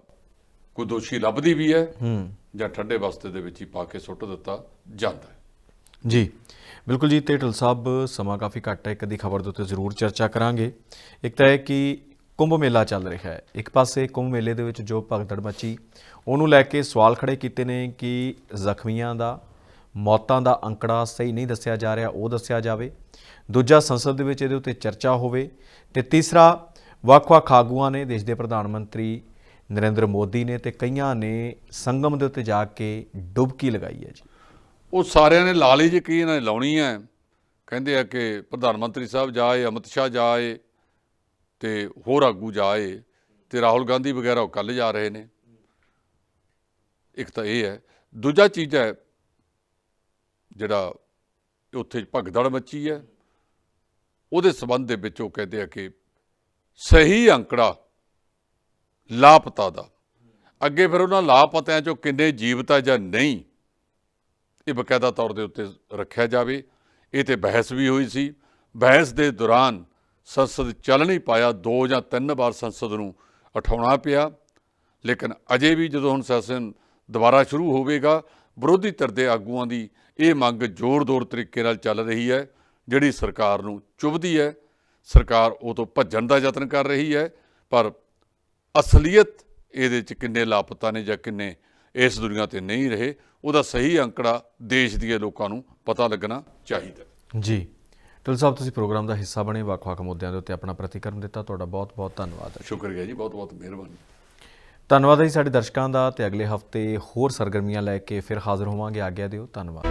[SPEAKER 2] ਕੋਈ ਦੋਸ਼ੀ ਲੱਭਦੀ ਵੀ ਹੈ
[SPEAKER 1] ਹੂੰ।
[SPEAKER 2] ਜਾਂ ਠੰਡੇ ਬਸਤੇ ਦੇ ਵਿੱਚ ਹੀ ਪਾ ਕੇ ਸੁੱਟ ਦਿੱਤਾ ਜਾਂਦਾ ਹੈ।
[SPEAKER 1] ਜੀ ਬਿਲਕੁਲ ਜੀ ਤੇ ਢਿੱਲ ਸਾਹਿਬ ਸਮਾਂ ਕਾਫੀ ਘੱਟ ਹੈ। ਇੱਕ ਦੀ ਖਬਰ ਦੇ ਉੱਤੇ ਜ਼ਰੂਰ ਚਰਚਾ ਕਰਾਂਗੇ। ਇੱਕ ਤਾਂ ਇਹ ਕਿ ਕੁੰਭ ਮੇਲਾ ਚੱਲ ਰਿਹਾ ਹੈ। ਇੱਕ ਪਾਸੇ ਕੁੰਭ ਮੇਲੇ ਦੇ ਵਿੱਚ ਜੋ ਭਗਦੜ ਮੱਚੀ, ਉਹਨੂੰ ਲੈ ਕੇ ਸਵਾਲ ਖੜੇ ਕੀਤੇ ਨੇ ਕਿ ਜ਼ਖਮੀਆਂ ਦਾ, ਮੌਤਾਂ ਦਾ ਅੰਕੜਾ ਸਹੀ ਨਹੀਂ ਦੱਸਿਆ ਜਾ ਰਿਹਾ, ਉਹ ਦੱਸਿਆ ਜਾਵੇ। ਦੂਜਾ ਸੰਸਦ ਦੇ ਵਿੱਚ ਇਹਦੇ ਉੱਤੇ ਚਰਚਾ ਹੋਵੇ। ਤੇ ਤੀਸਰਾ, ਵੱਖ-ਵੱਖ ਆਗੂਆਂ ਨੇ, ਦੇਸ਼ ਦੇ ਪ੍ਰਧਾਨ ਮੰਤਰੀ ਨਰਿੰਦਰ ਮੋਦੀ ਨੇ ਤੇ ਕਈਆਂ ਨੇ ਸੰਗਮ ਦੇ ਉੱਤੇ ਜਾ ਕੇ ਡੁਬਕੀ ਲਗਾਈ ਹੈ ਜੀ।
[SPEAKER 2] ਉਹ ਸਾਰਿਆਂ ਨੇ ਲਾ ਲਈ ਜੇ ਕੀ ਇਹਨਾਂ ਨੇ ਲਾਉਣੀ ਹੈ? ਕਹਿੰਦੇ ਆ ਕਿ ਪ੍ਰਧਾਨ ਮੰਤਰੀ ਸਾਹਿਬ ਜਾਏ, ਅਮਿਤ ਸ਼ਾਹ ਜਾਏ ਤੇ ਹੋਰ ਆਗੂ ਜਾਏ ਤੇ ਰਾਹੁਲ ਗਾਂਧੀ ਵਗੈਰਾ ਉਹ ਕੱਲ ਜਾ ਰਹੇ ਨੇ। ਇੱਕ ਤਾਂ ਇਹ ਹੈ। ਦੂਜਾ ਚੀਜ਼ ਹੈ, ਜਿਹੜਾ ਉੱਥੇ ਭਗਦੜ ਮੱਚੀ ਹੈ, ਉਹਦੇ ਸਬੰਧ ਦੇ ਵਿੱਚ ਉਹ ਕਹਿੰਦੇ ਆ ਕਿ ਸਹੀ ਅੰਕੜਾ ਲਾਪਤਾ ਦਾ। ਅੱਗੇ ਫਿਰ ਉਹਨਾਂ ਲਾਪਤਿਆਂ ਚੋਂ ਕਿੰਨੇ ਜੀਵਤ ਆ ਜਾਂ ਨਹੀਂ, ਇਹ ਬਕਾਇਦਾ ਤੌਰ ਦੇ ਉੱਤੇ ਰੱਖਿਆ ਜਾਵੇ। ਇਹ ਤੇ ਬਹਿਸ ਵੀ ਹੋਈ ਸੀ। ਬਹਿਸ ਦੇ ਦੌਰਾਨ ਸੰਸਦ ਚੱਲ ਨਹੀਂ ਪਾਇਆ, ਦੋ ਜਾਂ ਤਿੰਨ ਵਾਰ ਸੰਸਦ ਨੂੰ ਉਠਾਉਣਾ ਪਿਆ। ਲੇਕਿਨ ਅਜੇ ਵੀ ਜਦੋਂ ਹੁਣ ਸੈਸ਼ਨ ਦੁਬਾਰਾ ਸ਼ੁਰੂ ਹੋਵੇਗਾ, ਵਿਰੋਧੀ ਧਿਰ ਦੇ ਆਗੂਆਂ ਦੀ ਇਹ ਮੰਗ ਜ਼ੋਰ-ਦੋਰ ਤਰੀਕੇ ਨਾਲ ਚੱਲ ਰਹੀ ਹੈ। ਜਿਹੜੀ ਸਰਕਾਰ ਨੂੰ ਚੁਭਦੀ ਹੈ, ਸਰਕਾਰ ਉਹ ਤੋਂ ਭੱਜਣ ਦਾ ਯਤਨ ਕਰ ਰਹੀ ਹੈ, ਪਰ ਅਸਲੀਅਤ ਇਹਦੇ ਚ ਕਿੰਨੇ ਲਾਪਤਾ ਨੇ ਜਾਂ ਕਿੰਨੇ ਇਸ ਦੁਨੀਆ ਤੇ ਨਹੀਂ ਰਹੇ, ਉਹਦਾ ਸਹੀ ਅੰਕੜਾ ਦੇਸ਼ ਦੇ ਲੋਕਾਂ ਨੂੰ ਪਤਾ ਲੱਗਣਾ ਚਾਹੀਦਾ।
[SPEAKER 1] ਜੀ। ਟਿਲ ਸਾਹਿਬ ਤੁਸੀਂ ਪ੍ਰੋਗਰਾਮ ਦਾ ਹਿੱਸਾ ਬਣੇ ਵੱਖ-ਵੱਖ ਮੁੱਦਿਆਂ ਦੇ ਉੱਤੇ ਆਪਣਾ ਪ੍ਰਤੀਕਰਮ ਦਿੱਤਾ ਤੁਹਾਡਾ ਬਹੁਤ-ਬਹੁਤ ਧੰਨਵਾਦ। ਹੈ
[SPEAKER 2] ਸ਼ੁਕਰੀਆ ਜੀ ਬਹੁਤ ਬਹੁਤ ਮਿਹਰਬਾਨੀ।
[SPEAKER 1] ਧੰਨਵਾਦ ਹੈ ਜੀ ਸਾਡੇ ਦਰਸ਼ਕਾਂ ਦਾ ਤੇ ਅਗਲੇ ਹਫ਼ਤੇ ਹੋਰ ਸਰਗਰਮੀਆਂ ਲੈ ਕੇ ਫਿਰ ਹਾਜ਼ਰ ਹੋਵਾਂਗੇ ਆਗਿਆ ਦਿਓ ਧੰਨਵਾਦ।